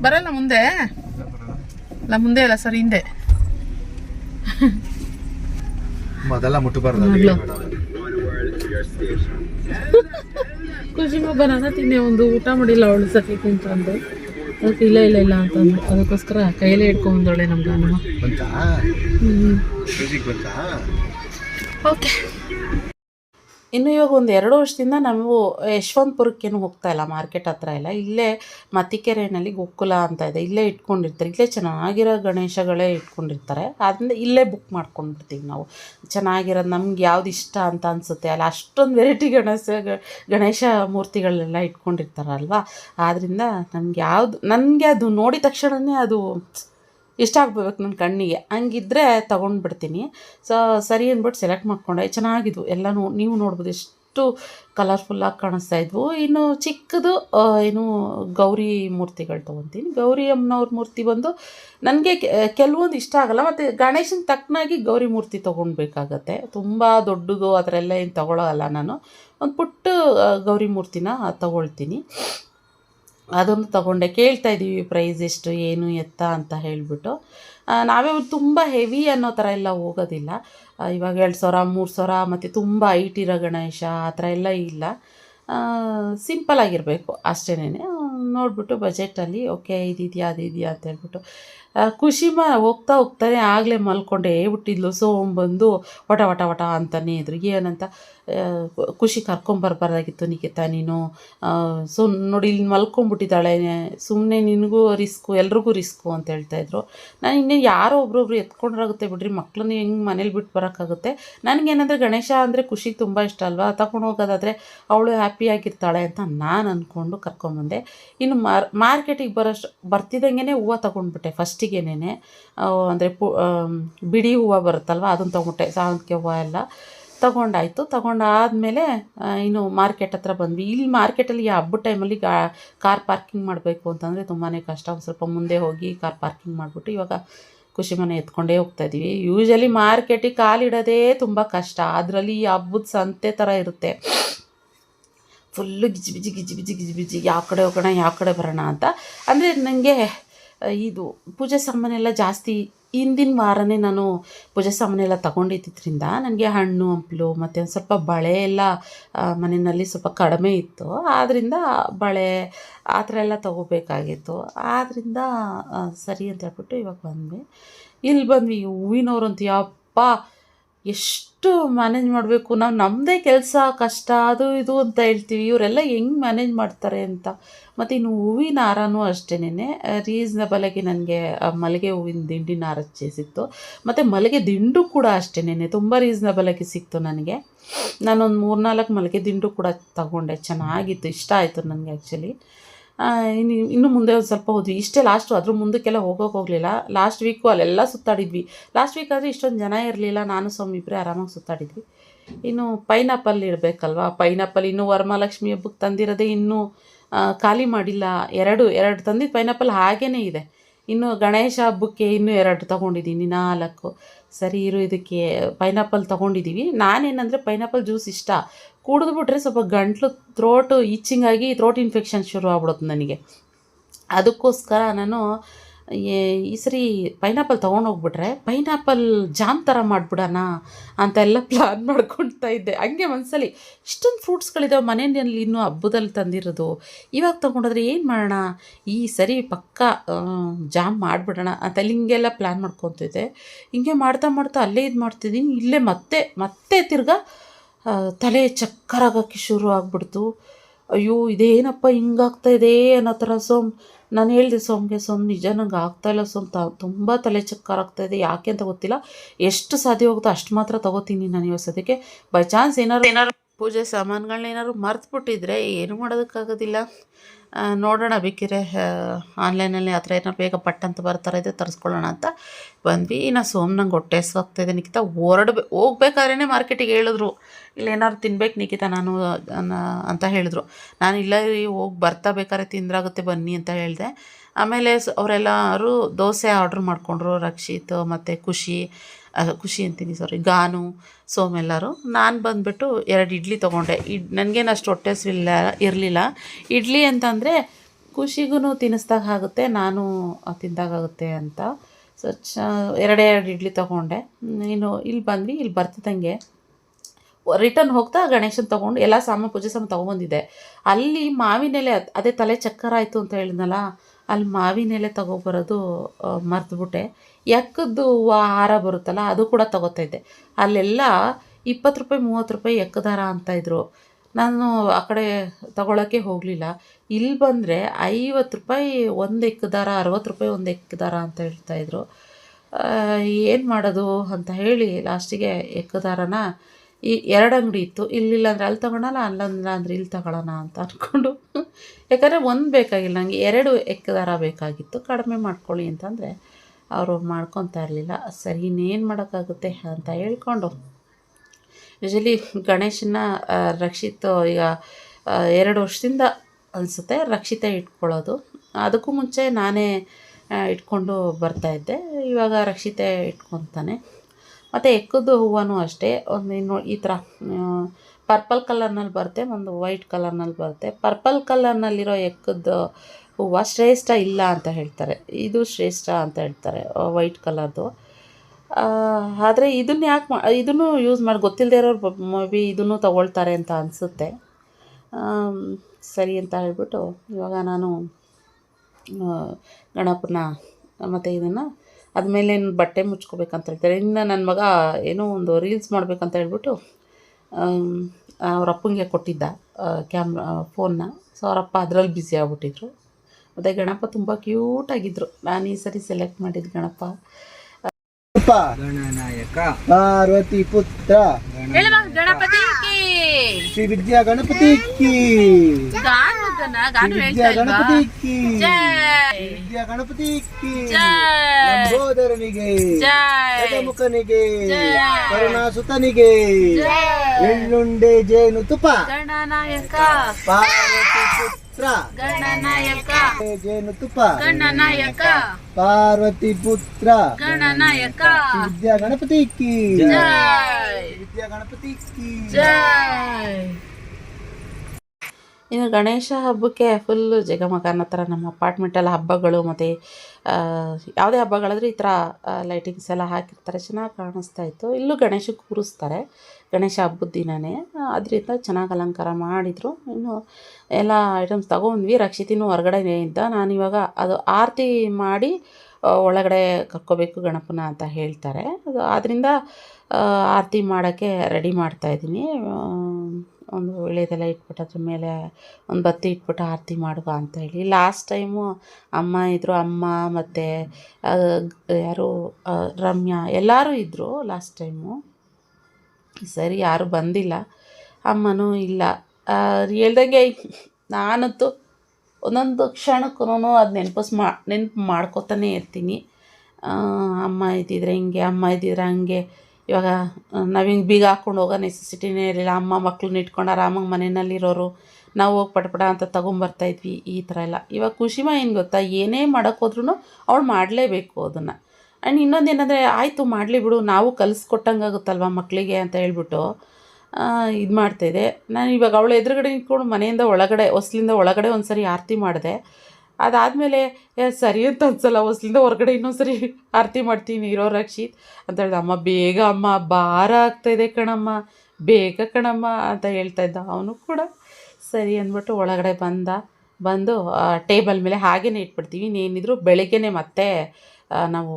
[SPEAKER 1] ಬರಲ್ಲ ಮುಂದೆ? ಅಲ್ಲ ಮುಂದೆ ಅಲ್ಲ ಸರ್ ಹಿಂದೆ.
[SPEAKER 4] ಮೊದಲ ಮುಟ್ಟಬಾರ್ದು
[SPEAKER 1] ಖುಷಿ ಬನಾನ ತಿನ್ನೆ ಒಂದು ಊಟ ಮಾಡಿಲ್ಲ ಅವಳು ಸತಿ ತಿಂತಂದು ಅದಕ್ಕೆ ಇಲ್ಲ ಇಲ್ಲ ಇಲ್ಲ ಅಂತಂದು ಅದಕ್ಕೋಸ್ಕರ ಕೈಲೇ ಇಟ್ಕೊಂಡ್ಬಂದವಳೆ
[SPEAKER 4] ನಮ್ಗೆ
[SPEAKER 1] ಹ್ಮ್. ಓಕೆ.
[SPEAKER 2] ಇನ್ನು ಇವಾಗ ಒಂದು ಎರಡು ವರ್ಷದಿಂದ ನಾವು ಯಶವಂತಪುರಕ್ಕೇನು ಹೋಗ್ತಾ ಇಲ್ಲ, ಮಾರ್ಕೆಟ್ ಹತ್ರ ಎಲ್ಲ ಇಲ್ಲೇ ಮತ್ತಿಕೆರೆನಲ್ಲಿ ಗೋಕುಲ ಅಂತ ಇದೆ. ಇಲ್ಲೇ ಇಟ್ಕೊಂಡಿರ್ತಾರೆ. ಇಲ್ಲೇ ಚೆನ್ನಾಗಿರೋ ಗಣೇಶಗಳೇ ಇಟ್ಕೊಂಡಿರ್ತಾರೆ. ಅದರಿಂದ ಇಲ್ಲೇ ಬುಕ್ ಮಾಡ್ಕೊಂಡಿರ್ತೀವಿ ನಾವು. ಚೆನ್ನಾಗಿರೋದು ನಮ್ಗೆ ಯಾವ್ದು ಇಷ್ಟ ಅಂತ ಅನಿಸುತ್ತೆ. ಅಲ್ಲಿ ಅಷ್ಟೊಂದು ವೆರೈಟಿ ಗಣೇಶ ಗಣೇಶ ಮೂರ್ತಿಗಳೆಲ್ಲ ಇಟ್ಕೊಂಡಿರ್ತಾರಲ್ವ? ಆದ್ದರಿಂದ ನಮ್ಗೆ ಯಾವುದು, ನನಗೆ ಅದು ನೋಡಿದ ತಕ್ಷಣವೇ ಅದು ಇಷ್ಟ ಆಗ್ಬೇಕು ನನ್ನ ಕಣ್ಣಿಗೆ. ಹಂಗಿದ್ರೆ ತೊಗೊಂಡ್ಬಿಡ್ತೀನಿ. ಸೊ ಸರಿ ಅಂದ್ಬಿಟ್ಟು ಸೆಲೆಕ್ಟ್ ಮಾಡಿಕೊಂಡೆ. ಚೆನ್ನಾಗಿದ್ವು. ಎಲ್ಲನೂ ನೀವು ನೋಡ್ಬೋದು ಎಷ್ಟು ಕಲರ್ಫುಲ್ಲಾಗಿ ಕಾಣಿಸ್ತಾ ಇದ್ವು. ಇನ್ನು ಚಿಕ್ಕದು ಏನು ಗೌರಿ ಮೂರ್ತಿಗಳು ತೊಗೊತೀನಿ. ಗೌರಿ ಅಮ್ಮನವ್ರ ಮೂರ್ತಿ ಬಂದು ನನಗೆ ಕೆಲವೊಂದು ಇಷ್ಟ ಆಗಲ್ಲ. ಮತ್ತು ಗಣೇಶನ ತಕ್ಕನಾಗಿ ಗೌರಿ ಮೂರ್ತಿ ತೊಗೊಳ್ಬೇಕಾಗತ್ತೆ ತುಂಬ ದೊಡ್ಡದು ಆ ಎಲ್ಲ ಏನು ತೊಗೊಳಲ್ಲ ನಾನು. ಒಂದು ಪುಟ್ಟ ಗೌರಿ ಮೂರ್ತಿನ ತೊಗೊಳ್ತೀನಿ. ಅದೊಂದು ತೊಗೊಂಡೆ. ಕೇಳ್ತಾ ಇದ್ದೀವಿ ಪ್ರೈಸ್ ಎಷ್ಟು, ಏನು ಎತ್ತ ಅಂತ ಹೇಳಿಬಿಟ್ಟು. ನಾವೇ ತುಂಬ ಹೆವಿ ಅನ್ನೋ ಥರ ಎಲ್ಲ ಹೋಗೋದಿಲ್ಲ. ಇವಾಗ ಎರಡು ಸಾವಿರ, ಮೂರು ಸಾವಿರ, ಮತ್ತು ತುಂಬ ಹೈಟ್ ಇರೋ ಗಣೇಶ, ಆ ಥರ ಎಲ್ಲ ಇಲ್ಲ. ಸಿಂಪಲ್ ಆಗಿರಬೇಕು ಅಷ್ಟೇನೆ ನೋಡಿಬಿಟ್ಟು ಬಜೆಟಲ್ಲಿ ಓಕೆ ಇದಿದೆಯಾ ಅದಿದೆಯಾ ಅಂತ ಹೇಳ್ಬಿಟ್ಟು. ಖುಷಿ ಮಾ, ಹೋಗ್ತಾ ಹೋಗ್ತಾನೆ ಆಗಲೇ ಮಲ್ಕೊಂಡೇ. ಬಿಟ್ಟಿದ್ಲು ಸೋಮ್ ಬಂದು ವಟ ವಟ ವಟ ಅಂತಲೇ ಇದ್ರು ಏನಂತ. ಖುಷಿ ಕರ್ಕೊಂಬರ್ಬಾರ್ದಾಗಿತ್ತು ನಿಖಿತ, ನೀನು. ಸೊ ನೋಡಿ, ಇಲ್ಲಿ ಮಲ್ಕೊಂಬಿಟ್ಟಿದ್ದಾಳೆ ಸುಮ್ಮನೆ ನಿನಗೂ ರಿಸ್ಕು ಎಲ್ರಿಗೂ ರಿಸ್ಕು ಅಂತ ಹೇಳ್ತಾಯಿದ್ರು ನಾನು ಇನ್ನೇ ಯಾರೋ ಒಬ್ರೊಬ್ರು ಎತ್ಕೊಂಡ್ರಾಗುತ್ತೆ ಬಿಡ್ರಿ, ಮಕ್ಳನ್ನ ಹೆಂಗೆ ಮನೇಲಿ ಬಿಟ್ಟು ಬರೋಕ್ಕಾಗುತ್ತೆ? ನನಗೇನಂದರೆ ಗಣೇಶ ಅಂದರೆ ಖುಷಿಗೆ ತುಂಬ ಇಷ್ಟ ಅಲ್ವಾ? ತಗೊಂಡು ಹೋಗೋದಾದರೆ ಅವಳು ಹ್ಯಾಪಿಯಾಗಿರ್ತಾಳೆ ಅಂತ ನಾನು ಅಂದ್ಕೊಂಡು ಕರ್ಕೊಂಬಂದೆ. ಇನ್ನು ಮಾರ್, ಮಾರ್ಕೆಟಿಗೆ ಬರೋಷ್ಟು ಬರ್ತಿದ್ದಂಗೆ ಹೂವು ತೊಗೊಂಡ್ಬಿಟ್ಟೆ ಫಸ್ಟಿಗೇನೆ ಅಂದರೆ ಪು ಬಿಡಿ ಹೂವು ಬರುತ್ತಲ್ವ ಅದನ್ನು ತೊಗೊಂಡೆ ಸಾವಂತಿಗೆ ಹೂವು ಎಲ್ಲ. ತಗೊಂಡಾಯಿತು. ತೊಗೊಂಡಾದಮೇಲೆ ಇನ್ನು ಮಾರ್ಕೆಟ್ ಹತ್ರ ಬಂದ್ವಿ. ಇಲ್ಲಿ ಮಾರ್ಕೆಟಲ್ಲಿ ಈ ಹಬ್ಬದ ಟೈಮಲ್ಲಿ ಗಾ ಕಾರ್ ಪಾರ್ಕಿಂಗ್ ಮಾಡಬೇಕು ಅಂತಂದರೆ ತುಂಬಾ ಕಷ್ಟ. ಸ್ವಲ್ಪ ಮುಂದೆ ಹೋಗಿ ಕಾರ್ ಪಾರ್ಕಿಂಗ್ ಮಾಡಿಬಿಟ್ಟು ಇವಾಗ ಖುಷಿ ಮನೆ ಎತ್ಕೊಂಡೇ ಹೋಗ್ತಾ ಇದ್ದೀವಿ ಯೂಶಲಿ ಮಾರ್ಕೆಟಿಗೆ ಕಾಲಿಡೋದೇ ತುಂಬ ಕಷ್ಟ. ಅದರಲ್ಲಿ ಈ ಹಬ್ಬದ ಸಂತೆ ಥರ ಇರುತ್ತೆ. ಫುಲ್ಲು ಗಿಜಿ ಬಿಜಿ ಗಿಜಿ ಬಿಜಿ ಗಿಜಿ ಬಿಜಿ ಯಾವ ಕಡೆ ಹೋಗೋಣ, ಯಾವ ಕಡೆ ಬರೋಣ ಅಂತ. ಅಂದರೆ ನನಗೆ ಇದು ಪೂಜೆ ಸಾಮಾನೆಲ್ಲ ಜಾಸ್ತಿ ಹಿಂದಿನ ವಾರನೇ ನಾನು ಪೂಜೆ ಸಾಮಾನೆಲ್ಲ ತಗೊಂಡಿದ್ದರಿಂದ ನನಗೆ ಹಣ್ಣು, ಹಂಪಲು, ಮತ್ತು ಒಂದು ಸ್ವಲ್ಪ ಬಳೆ ಎಲ್ಲ ಮನೆಯಲ್ಲಿ ಸ್ವಲ್ಪ ಕಡಿಮೆ ಇತ್ತು. ಆದ್ದರಿಂದ ಬಳೆ ಆ ಥರ ಎಲ್ಲ ತಗೋಬೇಕಾಗಿತ್ತು. ಆದ್ದರಿಂದ ಸರಿ ಅಂತ ಹೇಳ್ಬಿಟ್ಟು ಇವಾಗ ಬಂದ್ವಿ. ಇಲ್ಲಿ ಬಂದ್ವಿ ಹೂವಿನವ್ರಂತೂ ಯಪ್ಪ! ಎಷ್ಟು ಮ್ಯಾನೇಜ್ ಮಾಡಬೇಕು? ನಾವು ನಮ್ಮದೇ ಕೆಲಸ, ಕಷ್ಟ, ಅದು ಇದು ಅಂತ ಹೇಳ್ತೀವಿ. ಇವರೆಲ್ಲ ಹೆಂಗೆ ಮ್ಯಾನೇಜ್ ಮಾಡ್ತಾರೆ ಅಂತ. ಮತ್ತು ಇನ್ನು ಹೂವಿನ ಹಾರನೂ ಅಷ್ಟೇನೆ ರೀಸ್ನಬಲಾಗಿ ನನಗೆ ಮಲ್ಲಿಗೆ ಹೂವಿನ ದಿಂಡಿನ ಹಾರ ಸಿಕ್ತು ಮತ್ತು ಮಲ್ಲಿಗೆ ದಿಂಡು ಕೂಡ ಅಷ್ಟೇನೆ ತುಂಬ ರೀಸ್ನಬಲಾಗಿ ಸಿಕ್ತು ನನಗೆ. ನಾನೊಂದು ಮೂರ್ನಾಲ್ಕು ಮಲ್ಲಿಗೆ ದಿಂಡು ಕೂಡ ತಗೊಂಡೆ. ಚೆನ್ನಾಗಿತ್ತು. ಇಷ್ಟ ಆಯಿತು ನನಗೆ ಆ್ಯಕ್ಚುಲಿ ಇನ್ನು ಇನ್ನು ಮುಂದೆ ಒಂದು ಸ್ವಲ್ಪ ಹೋದ್ವಿ ಇಷ್ಟೇ ಲಾಸ್ಟು ಅದ್ರ ಮುಂದಕ್ಕೆಲ್ಲ ಹೋಗೋಕೆ ಹೋಗಲಿಲ್ಲ. ಲಾಸ್ಟ್ ವೀಕು ಅಲ್ಲೆಲ್ಲ ಸುತ್ತಾಡಿದ್ವಿ. ಲಾಸ್ಟ್ ವೀಕ್ ಆದರೆ ಇಷ್ಟೊಂದು ಜನ ಇರಲಿಲ್ಲ. ನಾನು ಸ್ವಾಮಿ ಇಬ್ಬರೇ ಆರಾಮಾಗಿ ಸುತ್ತಾಡಿದ್ವಿ. ಇನ್ನು ಪೈನಾಪಲ್ ಇಡಬೇಕಲ್ವಾ ಪೈನಾಪಲ್ ಇನ್ನೂ ವರಮಹಾಲಕ್ಷ್ಮಿ ಹಬ್ಬಕ್ಕೆ ತಂದಿರೋದೇ ಇನ್ನೂ ಖಾಲಿ ಮಾಡಿಲ್ಲ. ಎರಡು ಎರಡು ತಂದಿದ್ದು ಪೈನಾಪಲ್ ಹಾಗೇ ಇದೆ. ಇನ್ನು ಗಣೇಶ ಹಬ್ಬಕ್ಕೆ ಇನ್ನೂ ಎರಡು ತೊಗೊಂಡಿದ್ದೀನಿ ನಾಲ್ಕು. ಸರಿ ಇರು, ಇದಕ್ಕೆ ಪೈನಾಪಲ್ ತೊಗೊಂಡಿದ್ದೀವಿ ನಾನೇನಂದರೆ ಪೈನಾಪಲ್ ಜ್ಯೂಸ್ ಇಷ್ಟ. ಕುಡಿದ್ಬಿಟ್ರೆ ಸ್ವಲ್ಪ ಗಂಟ್ಲು ಥ್ರೋಟು ಈಚಿಂಗ್ ಆಗಿ ಥ್ರೋಟ್ ಇನ್ಫೆಕ್ಷನ್ ಶುರು ಆಗ್ಬಿಡುತ್ತೆ ನನಗೆ. ಅದಕ್ಕೋಸ್ಕರ ನಾನು ಈ ಸರಿ ಪೈನಾಪಲ್ ತೊಗೊಂಡೋಗ್ಬಿಟ್ರೆ ಪೈನಾಪಲ್ ಜಾಮ್ ಥರ ಮಾಡಿಬಿಡೋಣ ಅಂತೆಲ್ಲ ಪ್ಲ್ಯಾನ್ ಮಾಡ್ಕೊಳ್ತಾ ಇದ್ದೆ. ಹಂಗೆ ಮನಸ್ಸಲ್ಲಿ ಇಷ್ಟೊಂದು ಫ್ರೂಟ್ಸ್ಗಳಿದಾವೆ ಮನೆಯಲ್ಲಿ ಇನ್ನೂ ಹಬ್ಬದಲ್ಲಿ ತಂದಿರೋದು. ಇವಾಗ ತೊಗೊಂಡೋದ್ರೆ ಏನು ಮಾಡೋಣ? ಈ ಸರಿ ಪಕ್ಕ ಜಾಮ್ ಮಾಡಿಬಿಡೋಣ ಅಂತಲ್ಲಿ ಹಿಂಗೆಲ್ಲ ಪ್ಲ್ಯಾನ್ ಮಾಡ್ಕೊತಿದ್ದೆ ಹಿಂಗೆ ಮಾಡ್ತಾ ಮಾಡ್ತಾ ಅಲ್ಲೇ ಇದು ಮಾಡ್ತಿದ್ದೀನಿ. ಇಲ್ಲೇ ಮತ್ತೆ ಮತ್ತೆ ತಿರ್ಗಾ ತಲೆ ಚಕ್ಕರಾಗೋಕ್ಕೆ ಶುರು ಆಗ್ಬಿಡ್ತು. ಅಯ್ಯೋ, ಇದೇನಪ್ಪ ಹಿಂಗಾಗ್ತಾ ಇದೆ ಅನ್ನೋ ಥರ ಸೋಮ್. ನಾನು ಹೇಳಿದೆ ಸೋಮ್ಗೆ, ಸೋಮ್, ನಿಜ ನಂಗೆ ಇಲ್ಲ ಸೋಮ್. ತ, ತುಂಬ ತಲೆ ಚಕ್ಕರ್ ಆಗ್ತಾ ಇದೆ ಯಾಕೆ ಅಂತ ಗೊತ್ತಿಲ್ಲ. ಎಷ್ಟು ಸಾಧ್ಯ ಹೋಗುತ್ತೋ ಅಷ್ಟು ಮಾತ್ರ ತಗೋತೀನಿ ನಾನು ಇವಾಗ ಸದ್ಯಕ್ಕೆ. ಬೈ ಚಾನ್ಸ್ ಏನಾರು ಏನಾರು ಪೂಜೆ ಸಾಮಾನುಗಳನ್ನ ಏನಾದ್ರು ಮರ್ತುಬಿಟ್ಟಿದ್ರೆ ಏನು ಮಾಡೋದಕ್ಕಾಗೋದಿಲ್ಲ. ನೋಡೋಣ ಬೇಕಿದ್ರೆ ಆನ್ಲೈನಲ್ಲಿ ಆ ಥರ ಏನೋ ಬೇಗ ಪಟ್ ಅಂತ ಬರ್ತಾರೆ ಇದೆ ತರಿಸ್ಕೊಳ್ಳೋಣ ಅಂತ ಬಂದ್ವಿ. ಇನ್ನು ಸೋಮ್ ನಂಗೆ ಹೊಟ್ಟೆ ಹಸ್ವಾಗ್ತಾಯಿದೆ ನಿಖಿತ ಹೊರಡ್ಬೇ ಹೋಗ್ಬೇಕಾದ್ರೇ ಮಾರ್ಕೆಟಿಗೆ ಹೇಳಿದ್ರು. ಇಲ್ಲ, ಏನಾದ್ರು ತಿನ್ಬೇಕು ನಿಖಿತ ನಾನು ಅಂತ ಹೇಳಿದ್ರು. ನಾನು ಇಲ್ಲ ರೀ, ಹೋಗಿ ಬರ್ತಾ ಬೇಕಾದ್ರೆ ತಿಂದ್ರಾಗುತ್ತೆ ಬನ್ನಿ ಅಂತ ಹೇಳಿದೆ. ಆಮೇಲೆ ಅವರೆಲ್ಲರೂ ದೋಸೆ ಆರ್ಡ್ರ್ ಮಾಡಿಕೊಂಡ್ರು, ರಕ್ಷಿತ್ ಮತ್ತು ಖುಷಿ. ಖುಷಿ ಅಂತೀನಿ ಸಾರಿ ಗಾನು ಸೋಮೆಲ್ಲರು ನಾನು ಬಂದುಬಿಟ್ಟು ಎರಡು ಇಡ್ಲಿ ತೊಗೊಂಡೆ. ಇಡ್, ನನಗೇನು ಅಷ್ಟು ಹೊಟ್ಟೆ ಹಸಿವಿಲ್ಲ, ಇರಲಿಲ್ಲ. ಇಡ್ಲಿ ಅಂತಂದರೆ ಖುಷಿಗೂ ತಿನ್ನಿಸ್ದಾಗ ಆಗುತ್ತೆ, ನಾನು ತಿಂದಾಗುತ್ತೆ ಅಂತ. ಸೊ ಚ, ಎರಡೇ ಎರಡು ಇಡ್ಲಿ ತೊಗೊಂಡೆ. ನೀನು ಇನ್ನು ಇಲ್ಲಿ ಬಂದ್ವಿ ಇಲ್ಲಿ ಬರ್ತಿದ್ದಂಗೆ. ರಿಟರ್ನ್ ಹೋಗ್ತಾ ಗಣೇಶನ ತೊಗೊಂಡು ಎಲ್ಲ ಸಾಮಾನು ಪೂಜೆ ಸಾಮಾನು ತೊಗೊಂಬಂದಿದ್ದೆ. ಅಲ್ಲಿ ಮಾವಿನೆಲೆ ಅದೇ ತಲೆ ಚಕ್ಕರ ಆಯಿತು ಅಂತ ಹೇಳಿದ್ನಲ್ಲ ಅಲ್ಲಿ ಮಾವಿನೆಲೆ ತಗೋಬರೋದು ಮರ್ತುಬಿಟ್ಟೆ. ಎಕ್ಕದ್ದು ಹಾರ ಬರುತ್ತಲ್ಲ, ಅದು ಕೂಡ ತಗೋತಾ ಇದ್ದೆ ಅಲ್ಲೆಲ್ಲ ಇಪ್ಪತ್ತು ರೂಪಾಯಿ, ಮೂವತ್ತು ರೂಪಾಯಿ ಎಕ್ಕದಾರ ಅಂತ ಇದ್ದರು ನಾನು ಆ ಕಡೆ ತಗೊಳ್ಳೋಕ್ಕೆ ಹೋಗಲಿಲ್ಲ. ಇಲ್ಲಿ ಬಂದರೆ ಐವತ್ತು ರೂಪಾಯಿ ಒಂದು ಎಕ್ಕದಾರ ಅರವತ್ತು ರೂಪಾಯಿ ಒಂದು ಎಕ್ಕದಾರ ಅಂತ ಹೇಳ್ತಾಯಿದ್ರು ಏನು ಮಾಡೋದು ಅಂತ ಹೇಳಿ ಲಾಸ್ಟಿಗೆ ಎಕ್ಕದಾರನ ಈ ಎರಡು ಅಂಗಡಿ ಇತ್ತು. ಇಲ್ಲಿಲ್ಲ ಅಂದರೆ ಅಲ್ಲಿ ತಗೊಳಲ್ಲ, ಅಲ್ಲಂದ್ರ ಅಂದರೆ ಇಲ್ಲಿ ತಗೊಳ್ಳೋಣ ಅಂತ ಅಂದ್ಕೊಂಡು ಯಾಕಂದರೆ ಒಂದು ಬೇಕಾಗಿಲ್ಲ ನನಗೆ ಎರಡು ಎಕ್ಕದಾರ ಬೇಕಾಗಿತ್ತು. ಕಡಿಮೆ ಮಾಡ್ಕೊಳ್ಳಿ ಅಂತಂದರೆ ಅವರು ಮಾಡ್ಕೊತಾ ಇರಲಿಲ್ಲ. ಸರಿ, ಇನ್ನೇನು ಮಾಡೋಕ್ಕಾಗುತ್ತೆ ಅಂತ ಹೇಳ್ಕೊಂಡು. ಯೂಶಲಿ ಗಣೇಶನ ರಕ್ಷಿತ ಈಗ ಎರಡು ವರ್ಷದಿಂದ ಅನಿಸುತ್ತೆ ರಕ್ಷಿತ ಇಟ್ಕೊಳ್ಳೋದು. ಅದಕ್ಕೂ ಮುಂಚೆ ನಾನೇ ಇಟ್ಕೊಂಡು ಬರ್ತಾಯಿದ್ದೆ ಇವಾಗ ರಕ್ಷಿತೆ ಇಟ್ಕೊತಾನೆ. ಮತ್ತು ಎಕ್ಕದ್ದು ಹೂವನೂ ಅಷ್ಟೇ. ಒಂದು ಇನ್ನು ಈ ಥರ ಪರ್ಪಲ್ ಕಲರ್ನಲ್ಲಿ ಬರುತ್ತೆ, ಒಂದು ವೈಟ್ ಕಲರ್ನಲ್ಲಿ ಬರುತ್ತೆ. ಪರ್ಪಲ್ ಕಲರ್ನಲ್ಲಿರೋ ಎಕ್ಕದ್ದು ಹೂವು ಶ್ರೇಷ್ಠ ಇಲ್ಲ ಅಂತ ಹೇಳ್ತಾರೆ. ಇದು ಶ್ರೇಷ್ಠ ಅಂತ ಹೇಳ್ತಾರೆ ವೈಟ್ ಕಲರ್ದು ಆದರೆ ಇದನ್ನು ಯಾಕೆ ಮಾ, ಇದನ್ನು ಯೂಸ್ ಮಾಡಿ ಗೊತ್ತಿಲ್ಲದೆ ಇರೋರು ಮೇ ಬಿ ಇದನ್ನು ತೊಗೊಳ್ತಾರೆ ಅಂತ ಅನಿಸುತ್ತೆ. ಸರಿ ಅಂತ ಹೇಳ್ಬಿಟ್ಟು ಇವಾಗ ನಾನು ಗಣಪನ ಮತ್ತು ಇದನ್ನು ಅದ್ಮೇಲೆ ಏನು ಬಟ್ಟೆ ಮುಚ್ಕೋಬೇಕಂತ ಹೇಳ್ತಾರೆ. ಇನ್ನು ನನ್ನ ಮಗ ಏನೋ ಒಂದು ರೀಲ್ಸ್ ಮಾಡಬೇಕಂತ ಹೇಳ್ಬಿಟ್ಟು ಅವ್ರ ಅಪ್ಪಂಗೆ ಕೊಟ್ಟಿದ್ದ ಕ್ಯಾಮ್ರಾ ಫೋನ್ನ ಸೊ ಅವರಪ್ಪ ಅದರಲ್ಲಿ ಬ್ಯುಸಿ ಆಗಿಬಿಟ್ಟಿದ್ರು. ಮತ್ತು ಗಣಪ ತುಂಬ ಕ್ಯೂಟಾಗಿದ್ದರು ನಾನು ಈ ಸರಿ ಸೆಲೆಕ್ಟ್ ಮಾಡಿದ್ದು ಗಣಪ.
[SPEAKER 4] ಗಣನಾಯಕ. ಪಾರ್ವತಿ ಪುತ್ರ.
[SPEAKER 1] ಗಣಪತಿ.
[SPEAKER 4] ಶ್ರೀ ವಿದ್ಯಾ ಗಣಪತಿ ಕಿ. ವಿದ್ಯಾ ಗಣಪತಿ ಕಿ. ವಿದ್ಯಾ ಗಣಪತಿ ಕಿ. ಲಂಬೋದರನಿಗೆ ಗಜಮುಖನಿಗೆ ಕರುಣಾಸುತನಿಗೆ ಎಳ್ಳುಂಡೆ ಜೇನು ತುಪ್ಪ. ಪಾರ್ವತಿ
[SPEAKER 1] ಗಣನಾಯಕ.
[SPEAKER 4] ಜೇನು ತುಪ್ಪ
[SPEAKER 1] ಗಣನಾಯಕ.
[SPEAKER 4] ಪಾರ್ವತಿ ಪುತ್ರ.
[SPEAKER 1] ಗಣನಾಯಕ.
[SPEAKER 4] ವಿದ್ಯಾ ಗಣಪತಿ ಕಿ.
[SPEAKER 1] ಜೈ.
[SPEAKER 4] ವಿದ್ಯಾ ಗಣಪತಿ ಕಿ.
[SPEAKER 1] ಜೈ.
[SPEAKER 2] ಇನ್ನು ಗಣೇಶ ಹಬ್ಬಕ್ಕೆ ಫುಲ್ಲು ಜಗಮಗ ಅನ್ನೋ ಥರ ನಮ್ಮ ಅಪಾರ್ಟ್ಮೆಂಟಲ್ಲಿ ಹಬ್ಬಗಳು ಮತ್ತು ಯಾವುದೇ ಹಬ್ಬಗಳಾದರೂ ಈ ಥರ ಲೈಟಿಂಗ್ಸ್ ಎಲ್ಲ ಹಾಕಿರ್ತಾರೆ. ಚೆನ್ನಾಗಿ ಕಾಣಿಸ್ತಾ ಇತ್ತು. ಇಲ್ಲೂ ಗಣೇಶ ಕೂರಿಸ್ತಾರೆ. ಗಣೇಶ ಹಬ್ಬದ ದಿನವೇ ಅದರಿಂದ ಚೆನ್ನಾಗಿ ಅಲಂಕಾರ ಮಾಡಿದರು. ಇನ್ನು ಎಲ್ಲ ಐಟಮ್ಸ್ ತಗೊಂಡ್ವಿ. ರಕ್ಷಿತಿನೂ ಹೊರಗಡೆ ಇದ್ದ. ನಾನು ಇವಾಗ ಅದು ಆರತಿ ಮಾಡಿ ಒಳಗಡೆ ಕರ್ಕೋಬೇಕು ಗಣಪನ ಅಂತ ಹೇಳ್ತಾರೆ. ಅದು ಆದ್ದರಿಂದ ಆರತಿ ಮಾಡೋಕ್ಕೆ ರೆಡಿ ಮಾಡ್ತಾಯಿದ್ದೀನಿ ಒಂದು ಒಳ್ಳೆಯದೆಲ್ಲ ಇಟ್ಬಿಟ್ಟು, ಅದ್ರ ಮೇಲೆ ಒಂದು ಬತ್ತಿ ಇಟ್ಬಿಟ್ಟು ಆರತಿ ಮಾಡುವ ಅಂತ ಹೇಳಿ. ಲಾಸ್ಟ್ ಟೈಮು ಅಮ್ಮ ಇದ್ದರು ಅಮ್ಮ ಮತ್ತು ಯಾರು ರಮ್ಯಾ ಎಲ್ಲರೂ ಇದ್ದರು ಲಾಸ್ಟ್ ಟೈಮು ಸರಿ, ಯಾರೂ ಬಂದಿಲ್ಲ. ಅಮ್ಮನೂ ಇಲ್ಲ. ಹೇಳ್ದಂಗೆ ನಾನಂತೂ ಒಂದೊಂದು ಕ್ಷಣಕ್ಕೂ ಅದು ನೆನಪಿಸ್ ಮಾ, ನೆನಪು ಮಾಡ್ಕೋತಾನೆ ಇರ್ತೀನಿ. ಅಮ್ಮ ಇದ್ದಿದ್ರೆ ಹಿಂಗೆ, ಅಮ್ಮ ಇದ್ದಿದ್ರೆ ಹಂಗೆ. ಇವಾಗ ನಾವು ಹಿಂಗೆ ಬೀಗ ಹಾಕ್ಕೊಂಡು ಹೋಗೋ ನೆಸೆಸಿಟಿನೇ ಇರಲಿಲ್ಲ. ಅಮ್ಮ ಮಕ್ಳನ್ನ ಇಟ್ಕೊಂಡು ಆರಾಮಾಗಿ ಮನೆಯಲ್ಲಿರೋರು, ನಾವು ಹೋಗಿ ಪಟಪಟ ಅಂತ ತೊಗೊಂಬರ್ತಾಯಿದ್ವಿ ಈ ಥರ ಎಲ್ಲ. ಇವಾಗ ಖುಷಿಮ ಏನು ಗೊತ್ತಾ? ಏನೇ ಮಾಡೋಕ್ಕೋದ್ರೂ ಅವಳು ಮಾಡಲೇಬೇಕು ಅದನ್ನು. ಆ್ಯಂಡ್ ಇನ್ನೊಂದು ಏನಂದರೆ, ಆಯಿತು, ಮಾಡಲಿ ಬಿಡು, ನಾವು ಕಲಿಸ್ಕೊಟ್ಟಂಗೆ ಆಗುತ್ತಲ್ವ ಮಕ್ಕಳಿಗೆ ಅಂತ ಹೇಳ್ಬಿಟ್ಟು ಇದು ಮಾಡ್ತಾಯಿದ್ದೆ ನಾನು ಇವಾಗ ಅವಳ ಎದುರುಗಡೆ ನಿಂತ್ಕೊಂಡು ಮನೆಯಿಂದ ಒಳಗಡೆ, ಹೊಸ್ಲಿಂದ ಒಳಗಡೆ ಒಂದು ಸರಿ ಆರತಿ ಮಾಡಿದೆ. ಅದಾದಮೇಲೆ ಸರಿ ಅಂತ ಅನ್ಸಲ್ಲ, ಹೊಸ್ಲಿಂದ ಹೊರಗಡೆ ಇನ್ನೊಂದು ಸರಿ ಆರತಿ ಮಾಡ್ತೀನಿ, ಇರೋ ರಕ್ಷಿತ್. ಅಂತ ಹೇಳ್ದೆ, ಅಮ್ಮ, ಬೇಗ ಅಮ್ಮ, ಭಾರ ಆಗ್ತಾಯಿದೆ ಕಣಮ್ಮ, ಬೇಗ ಕಣಮ್ಮ, ಅಂತ ಹೇಳ್ತಾ ಇದ್ದ. ಅವನು ಕೂಡ, ಸರಿ, ಅಂದ್ಬಿಟ್ಟು ಒಳಗಡೆ ಬಂದ, ಬಂದು ಟೇಬಲ್ ಮೇಲೆ ಹಾಗೇ ಇಟ್ಬಿಡ್ತೀವಿ ಇನ್ನೇನಿದ್ರು ಬೆಳಗ್ಗೆ ಮತ್ತೆ ನಾವು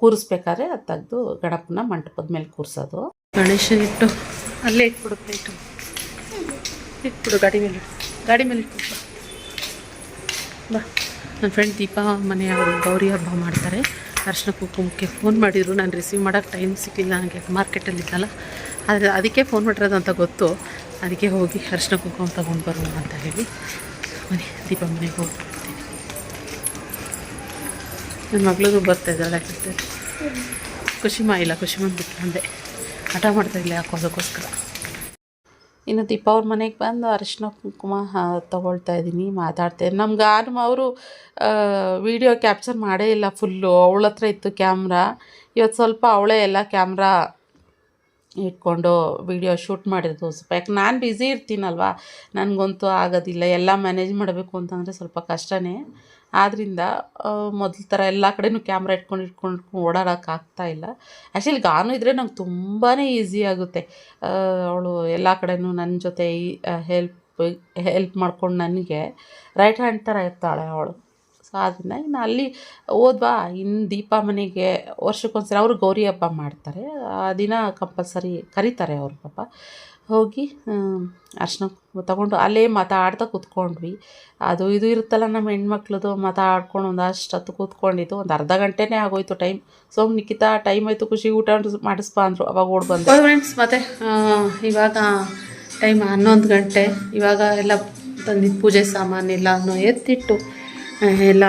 [SPEAKER 2] ಕೂರಿಸ್ಬೇಕಾದ್ರೆ ಅದು ತೆಗೆದು ಗಣಪನ ಮಂಟಪದ ಮೇಲೆ ಕೂರಿಸೋದು.
[SPEAKER 1] ಗಣೇಶನ ಇಟ್ಟು ಅಲ್ಲೇ ಇಟ್ಬಿಡು ಪ್ಲೇಟು ಇಟ್ಬಿಡು ಗಾಡಿ ಮೇಲೆ ಗಾಡಿ ಮೇಲೆ ಇಟ್ಬಿಡು. ಬಾ. ನನ್ನ ಫ್ರೆಂಡ್ ದೀಪಾ ಮನೆಯವರು ಗೌರಿ ಹಬ್ಬ ಮಾಡ್ತಾರೆ. ಅರ್ಶಿನ ಕುಂಕುಮಕ್ಕೆ ಫೋನ್ ಮಾಡಿದ್ರು. ನಾನು ರಿಸೀವ್ ಮಾಡೋಕ್ಕೆ ಟೈಮ್ ಸಿಕ್ಕಿಲ್ಲ ನನಗೆ ಮಾರ್ಕೆಟಲ್ಲಿ ಇದ್ದಲ್ಲ ಆದರೆ ಅದಕ್ಕೆ ಫೋನ್ ಮಾಡಿರೋದು ಅಂತ ಗೊತ್ತು. ಅದಕ್ಕೆ ಹೋಗಿ ಅರ್ಶಿನ ಕುಂಕುಮ ತೊಗೊಂಡು ಬರೋಣ ಅಂತ ಹೇಳಿ. ಮನೆ ದೀಪ ಮನೆಗೆ ಹೋಗ್ಬಿಡ್ತೀನಿ ನನ್ನ ಮಗಳಿಗೂ ಬರ್ತಾಯಿದ್ದಾಳೆ ಖುಷಿ ಇಲ್ಲ, ಖುಷಿ ಬಿಟ್ಟು ಅಂದೆ. ಹಠ ಮಾಡ್ತಾಯಿಲ್ಲ ಯಾಕೋದಕ್ಕೋಸ್ಕರ
[SPEAKER 2] ಇನ್ನು ದೀಪ ಅವ್ರ ಮನೆಗೆ ಬಂದು ಅರಿಶಿನ ಕುಂಕುಮ ತೊಗೊಳ್ತಾ ಇದ್ದೀನಿ ಮಾತಾಡ್ತಾ ನಮ್ಗೆ ಆರು ಅವರು ವಿಡಿಯೋ ಕ್ಯಾಪ್ಚರ್ ಮಾಡೇ ಇಲ್ಲ ಫುಲ್ಲು. ಅವಳ ಹತ್ರ ಇತ್ತು ಕ್ಯಾಮ್ರಾ. ಇವತ್ತು ಸ್ವಲ್ಪ ಅವಳೇ ಎಲ್ಲ ಕ್ಯಾಮ್ರಾ ಇಟ್ಕೊಂಡು ವಿಡಿಯೋ ಶೂಟ್ ಮಾಡಿರೋದು. ಸ್ವಲ್ಪ ಯಾಕೆ ನಾನು ಬ್ಯುಸಿ ಇರ್ತೀನಲ್ವಾ? ನನಗಂತೂ ಆಗೋದಿಲ್ಲ. ಎಲ್ಲ ಮ್ಯಾನೇಜ್ ಮಾಡಬೇಕು ಅಂತಂದರೆ ಸ್ವಲ್ಪ ಕಷ್ಟನೇ. ಆದ್ದರಿಂದ ಮೊದಲ ಥರ ಎಲ್ಲ ಕಡೆನೂ ಕ್ಯಾಮ್ರಾ ಇಟ್ಕೊಂಡು ಇಟ್ಕೊಂಡು ಇಟ್ಕೊಂಡು ಓಡಾಡೋಕ್ಕಾಗ್ತಾಯಿಲ್ಲ ಇಲ್ಲ. ಆ್ಯಕ್ಚುಲಿ ಗಾನು ಇದ್ದರೆ ನಂಗೆ ತುಂಬಾ ಈಸಿ ಆಗುತ್ತೆ. ಅವಳು ಎಲ್ಲ ಕಡೆನೂ ನನ್ನ ಜೊತೆ ಹೆಲ್ಪ್ ಹೆಲ್ಪ್ ಮಾಡ್ಕೊಂಡು ನನಗೆ ರೈಟ್ ಹ್ಯಾಂಡ್ ಥರ ಇರ್ತಾಳೆ ಅವಳು. ಸೊ ಆದ್ದರಿಂದ ಇನ್ನು ಅಲ್ಲಿ ಹೋದ್ವಾ ಇನ್ನು ದೀಪ ಮನೆಗೆ ವರ್ಷಕ್ಕೊಂದ್ಸರಿ ಅವರು ಗೌರಿ ಹಬ್ಬ ಮಾಡ್ತಾರೆ. ಆ ದಿನ ಕಂಪಲ್ಸರಿ ಕರೀತಾರೆ ಅವ್ರ ಪಾಪ. ಹೋಗಿ ಅರ್ಶಿನ ತಗೊಂಡು ಅಲ್ಲೇ ಮಾತಾಡ್ತಾ ಕೂತ್ಕೊಂಡ್ವಿ. ಅದು ಇದು ಇರುತ್ತಲ್ಲ ನಮ್ಮ ಹೆಣ್ಮಕ್ಳದು ಮಾತಾಡ್ಕೊಂಡು ಒಂದು ಅಷ್ಟೊತ್ತು ಕೂತ್ಕೊಂಡಿದ್ದು. ಒಂದು ಅರ್ಧ ಗಂಟೆನೇ ಆಗೋಯ್ತು ಟೈಮ್. ಸೊ ನಿಖಿತಾ ಟೈಮ್ ಆಯಿತು ಖುಷಿ ಊಟ ಮಾಡಿಸ್ಬಾ ಅಂದರು. ಅವಾಗ ಓಡ್ ಬಂದೆ.
[SPEAKER 1] ಫ್ರೆಂಡ್ಸ್ ಮತ್ತೆ ಇವಾಗ ಟೈಮ್ ಹನ್ನೊಂದು ಗಂಟೆ. ಇವಾಗ ಎಲ್ಲ ತಂದಿದ್ದು ಪೂಜೆ ಸಾಮಾನೆಲ್ಲನೂ ಎತ್ತಿಟ್ಟು ಎಲ್ಲ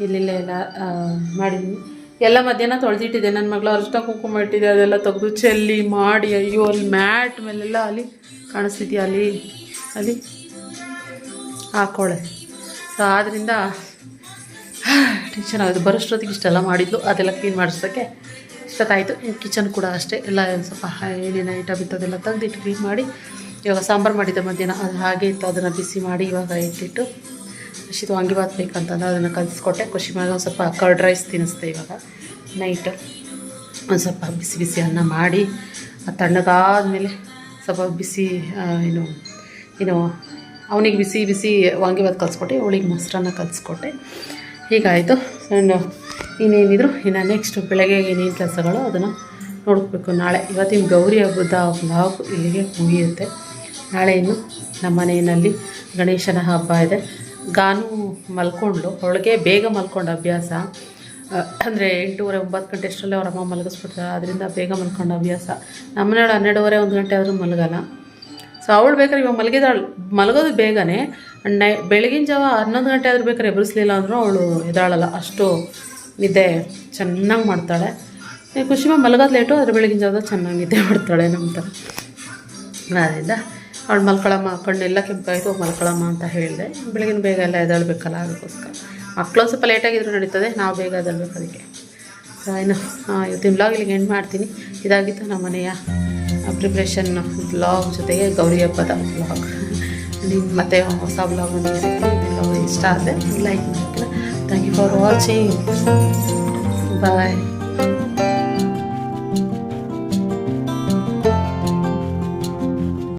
[SPEAKER 1] ಇಲ್ಲಿಲ್ಲ ಎಲ್ಲ ಆ, ಮಾಡಿದ್ದೀನಿ ಎಲ್ಲ ಮಧ್ಯಾಹ್ನ ತೊಳೆದಿಟ್ಟಿದೆ ನನ್ನ ಮಗಳು ಅರ್ಶಿನ ಕುಂಕುಮ ಇಟ್ಟಿದೆ, ಅದೆಲ್ಲ ತೆಗೆದು ಚೆಲ್ಲಿ ಮಾಡಿ, ಅಯ್ಯೋ, ಅಲ್ಲಿ ಮ್ಯಾಟ್ ಮೇಲೆಲ್ಲ ಅಲ್ಲಿ ಕಾಣಿಸ್ತಿದ್ಯಾ, ಅಲ್ಲಿ ಅಲ್ಲಿ? ಹಾಕೊಳ್ಳೆ ಸೊ ಆದ್ದರಿಂದ ಟೆನ್ಷನ್ ಆಗೋದು. ಬರೋಷ್ಟೊತ್ತಿಗೆ ಇಷ್ಟೆಲ್ಲ ಮಾಡಿದ್ದು. ಅದೆಲ್ಲ ಕ್ಲೀನ್ ಮಾಡಿಸೋಕ್ಕೆ ಇಷ್ಟೊತ್ತಾಯಿತು. ಕಿಚನ್ ಕೂಡ ಅಷ್ಟೇ. ಎಲ್ಲ ಸ್ವಲ್ಪ ಏನೇನು ಐಟಮ್ ಇತ್ತು ಅದೆಲ್ಲ ತೆಗೆದಿಟ್ಟು ಕ್ಲೀನ್ ಮಾಡಿ, ಇವಾಗ ಸಾಂಬಾರು ಮಾಡಿದ್ದೆ ಮಧ್ಯಾಹ್ನ. ಅದು ಹಾಗೆ ಇತ್ತು. ಅದನ್ನು ಬಿಸಿ ಮಾಡಿ ಇವಾಗ ಇಟ್ಟಿಟ್ಟು ಖುಷಿದು ವಾಂಗಿಬಾತ್ ಬೇಕಂತಂದ್ರೆ ಅದನ್ನು ಕಲಿಸ್ಕೊಟ್ಟೆ. ಖುಷಿ ಮೇಲೆ ಒಂದು ಸ್ವಲ್ಪ ಕರ್ಡ್ ರೈಸ್ ತಿನ್ನಿಸ್ದೆ ಇವಾಗ, ನೈಟ್. ಒಂದು ಸ್ವಲ್ಪ ಬಿಸಿ ಬಿಸಿ ಅನ್ನ ಮಾಡಿ ಅದು ತಣ್ಣಗಾದ್ಮೇಲೆ ಸ್ವಲ್ಪ ಬಿಸಿ ಏನು ಏನು, ಅವನಿಗೆ ಬಿಸಿ ಬಿಸಿ ವಾಂಗಿಬಾತ್ ಕಲಿಸ್ಕೊಟ್ಟೆ, ಅವಳಿಗೆ ಮೊಸರನ್ನ ಕಲಿಸ್ಕೊಟ್ಟೆ. ಹೀಗಾಯಿತು. ನಾನು ಇನ್ನೇನಿದ್ರು, ಇನ್ನು ನೆಕ್ಸ್ಟ್ ಬೆಳಗ್ಗೆ ಏನೇನು ಕೆಲಸಗಳು ಅದನ್ನು ನೋಡ್ಕಬೇಕು. ನಾಳೆ ಇವತ್ತಿನ ಗೌರಿ ಹಬ್ಬದ ಬ್ಲಾಗ್ ಇಲ್ಲಿಗೆ ಮುಗಿಯುತ್ತೆ. ನಾಳೆ ಇನ್ನು ನಮ್ಮ ಮನೆಯಲ್ಲಿ ಗಣೇಶನ ಹಬ್ಬ ಇದೆ. ಗಾನು ಮಲ್ಕೊಂಡು, ಅವಳಿಗೆ ಬೇಗ ಮಲ್ಕೊಂಡು ಅಭ್ಯಾಸ. ಅಂದರೆ ಎಂಟೂವರೆ, ಒಂಬತ್ತು ಗಂಟೆ ಅಷ್ಟರಲ್ಲೇ ಅವ್ರ ಅಮ್ಮ ಮಲಗಿಸ್ಬಿಡ್ತಾರೆ ಅದರಿಂದ ಬೇಗ ಮಲ್ಕೊಂಡು ಅಭ್ಯಾಸ. ನಮ್ಮನೇಳು ಹನ್ನೆರಡುವರೆ, ಒಂದು ಗಂಟೆ ಆದರೂ ಮಲಗಲ್ಲ. ಸೊ ಅವಳು ಬೇಕಾದ್ರೆ ಇವಾಗ ಮಲಗಿದಾಳು, ಮಲಗೋದು ಬೇಗನೆ. ನೈ, ಬೆಳಗಿನ ಜಾವ ಹನ್ನೊಂದು ಗಂಟೆ ಆದರೂ ಬೇಕಾದ್ರೆ ಎಬ್ಬರಿಸ್ಲಿಲ್ಲ ಅಂದರೂ ಅವಳು ಎದ್ದಾಳಲ್ಲ ಅಷ್ಟು ನಿದ್ದೆ ಚೆನ್ನಾಗಿ ಮಾಡ್ತಾಳೆ. ಖುಷಿ ಖುಷಿಮ ಮಲಗೋದು ಲೇಟು ಆದರೆ ಬೆಳಗಿನ ಜಾವ ಚೆನ್ನಾಗಿ ನಿದ್ದೆ ಮಾಡ್ತಾಳೆ ನಮ್ಮ ಥರ ಅದರಿಂದ ಅವಳು ಮಲ್ಕೊಳಮ್ಮ ಕಣ್ಣೆಲ್ಲ ಕೆಂಪಾಯಿತು ಮಲ್ಕೊಳ್ಳಮ್ಮ ಅಂತ ಹೇಳಿದೆ. ಬೆಳಗಿನ ಬೇಗ ಎಲ್ಲ ಎದ್ದೇಳಬೇಕಲ್ಲ ಅದಕ್ಕೋಸ್ಕರ. ಮಕ್ಕಳು ಸ್ವಲ್ಪ ಲೇಟಾಗಿದ್ರು ನಡೀತದೆ, ನಾವು ಬೇಗ ಎದ್ದಳ್ಬೇಕು ಅದಕ್ಕೆ. ಏನು ಇವತ್ತಿನ ಬ್ಲಾಗ್ ಇಲ್ಲಿಗೆ ಎಂಡ್ ಮಾಡ್ತೀನಿ. ಇದಾಗಿತ್ತು ನಮ್ಮ ಮನೆಯ ಪ್ರಿಪ್ರೇಷನ್ ಬ್ಲಾಗ್ ಜೊತೆಗೆ ಗೌರಿ ಹಬ್ಬದ ಬ್ಲಾಗ್ ನಿಮ್ಮ ಮತ್ತೆ ಹೊಸ ಬ್ಲಾಗ್ ಬ್ಲಾಗ್ ಇಷ್ಟ ಆದರೆ ಲೈಕ್ ಮಾಡಿ thank you for watching bye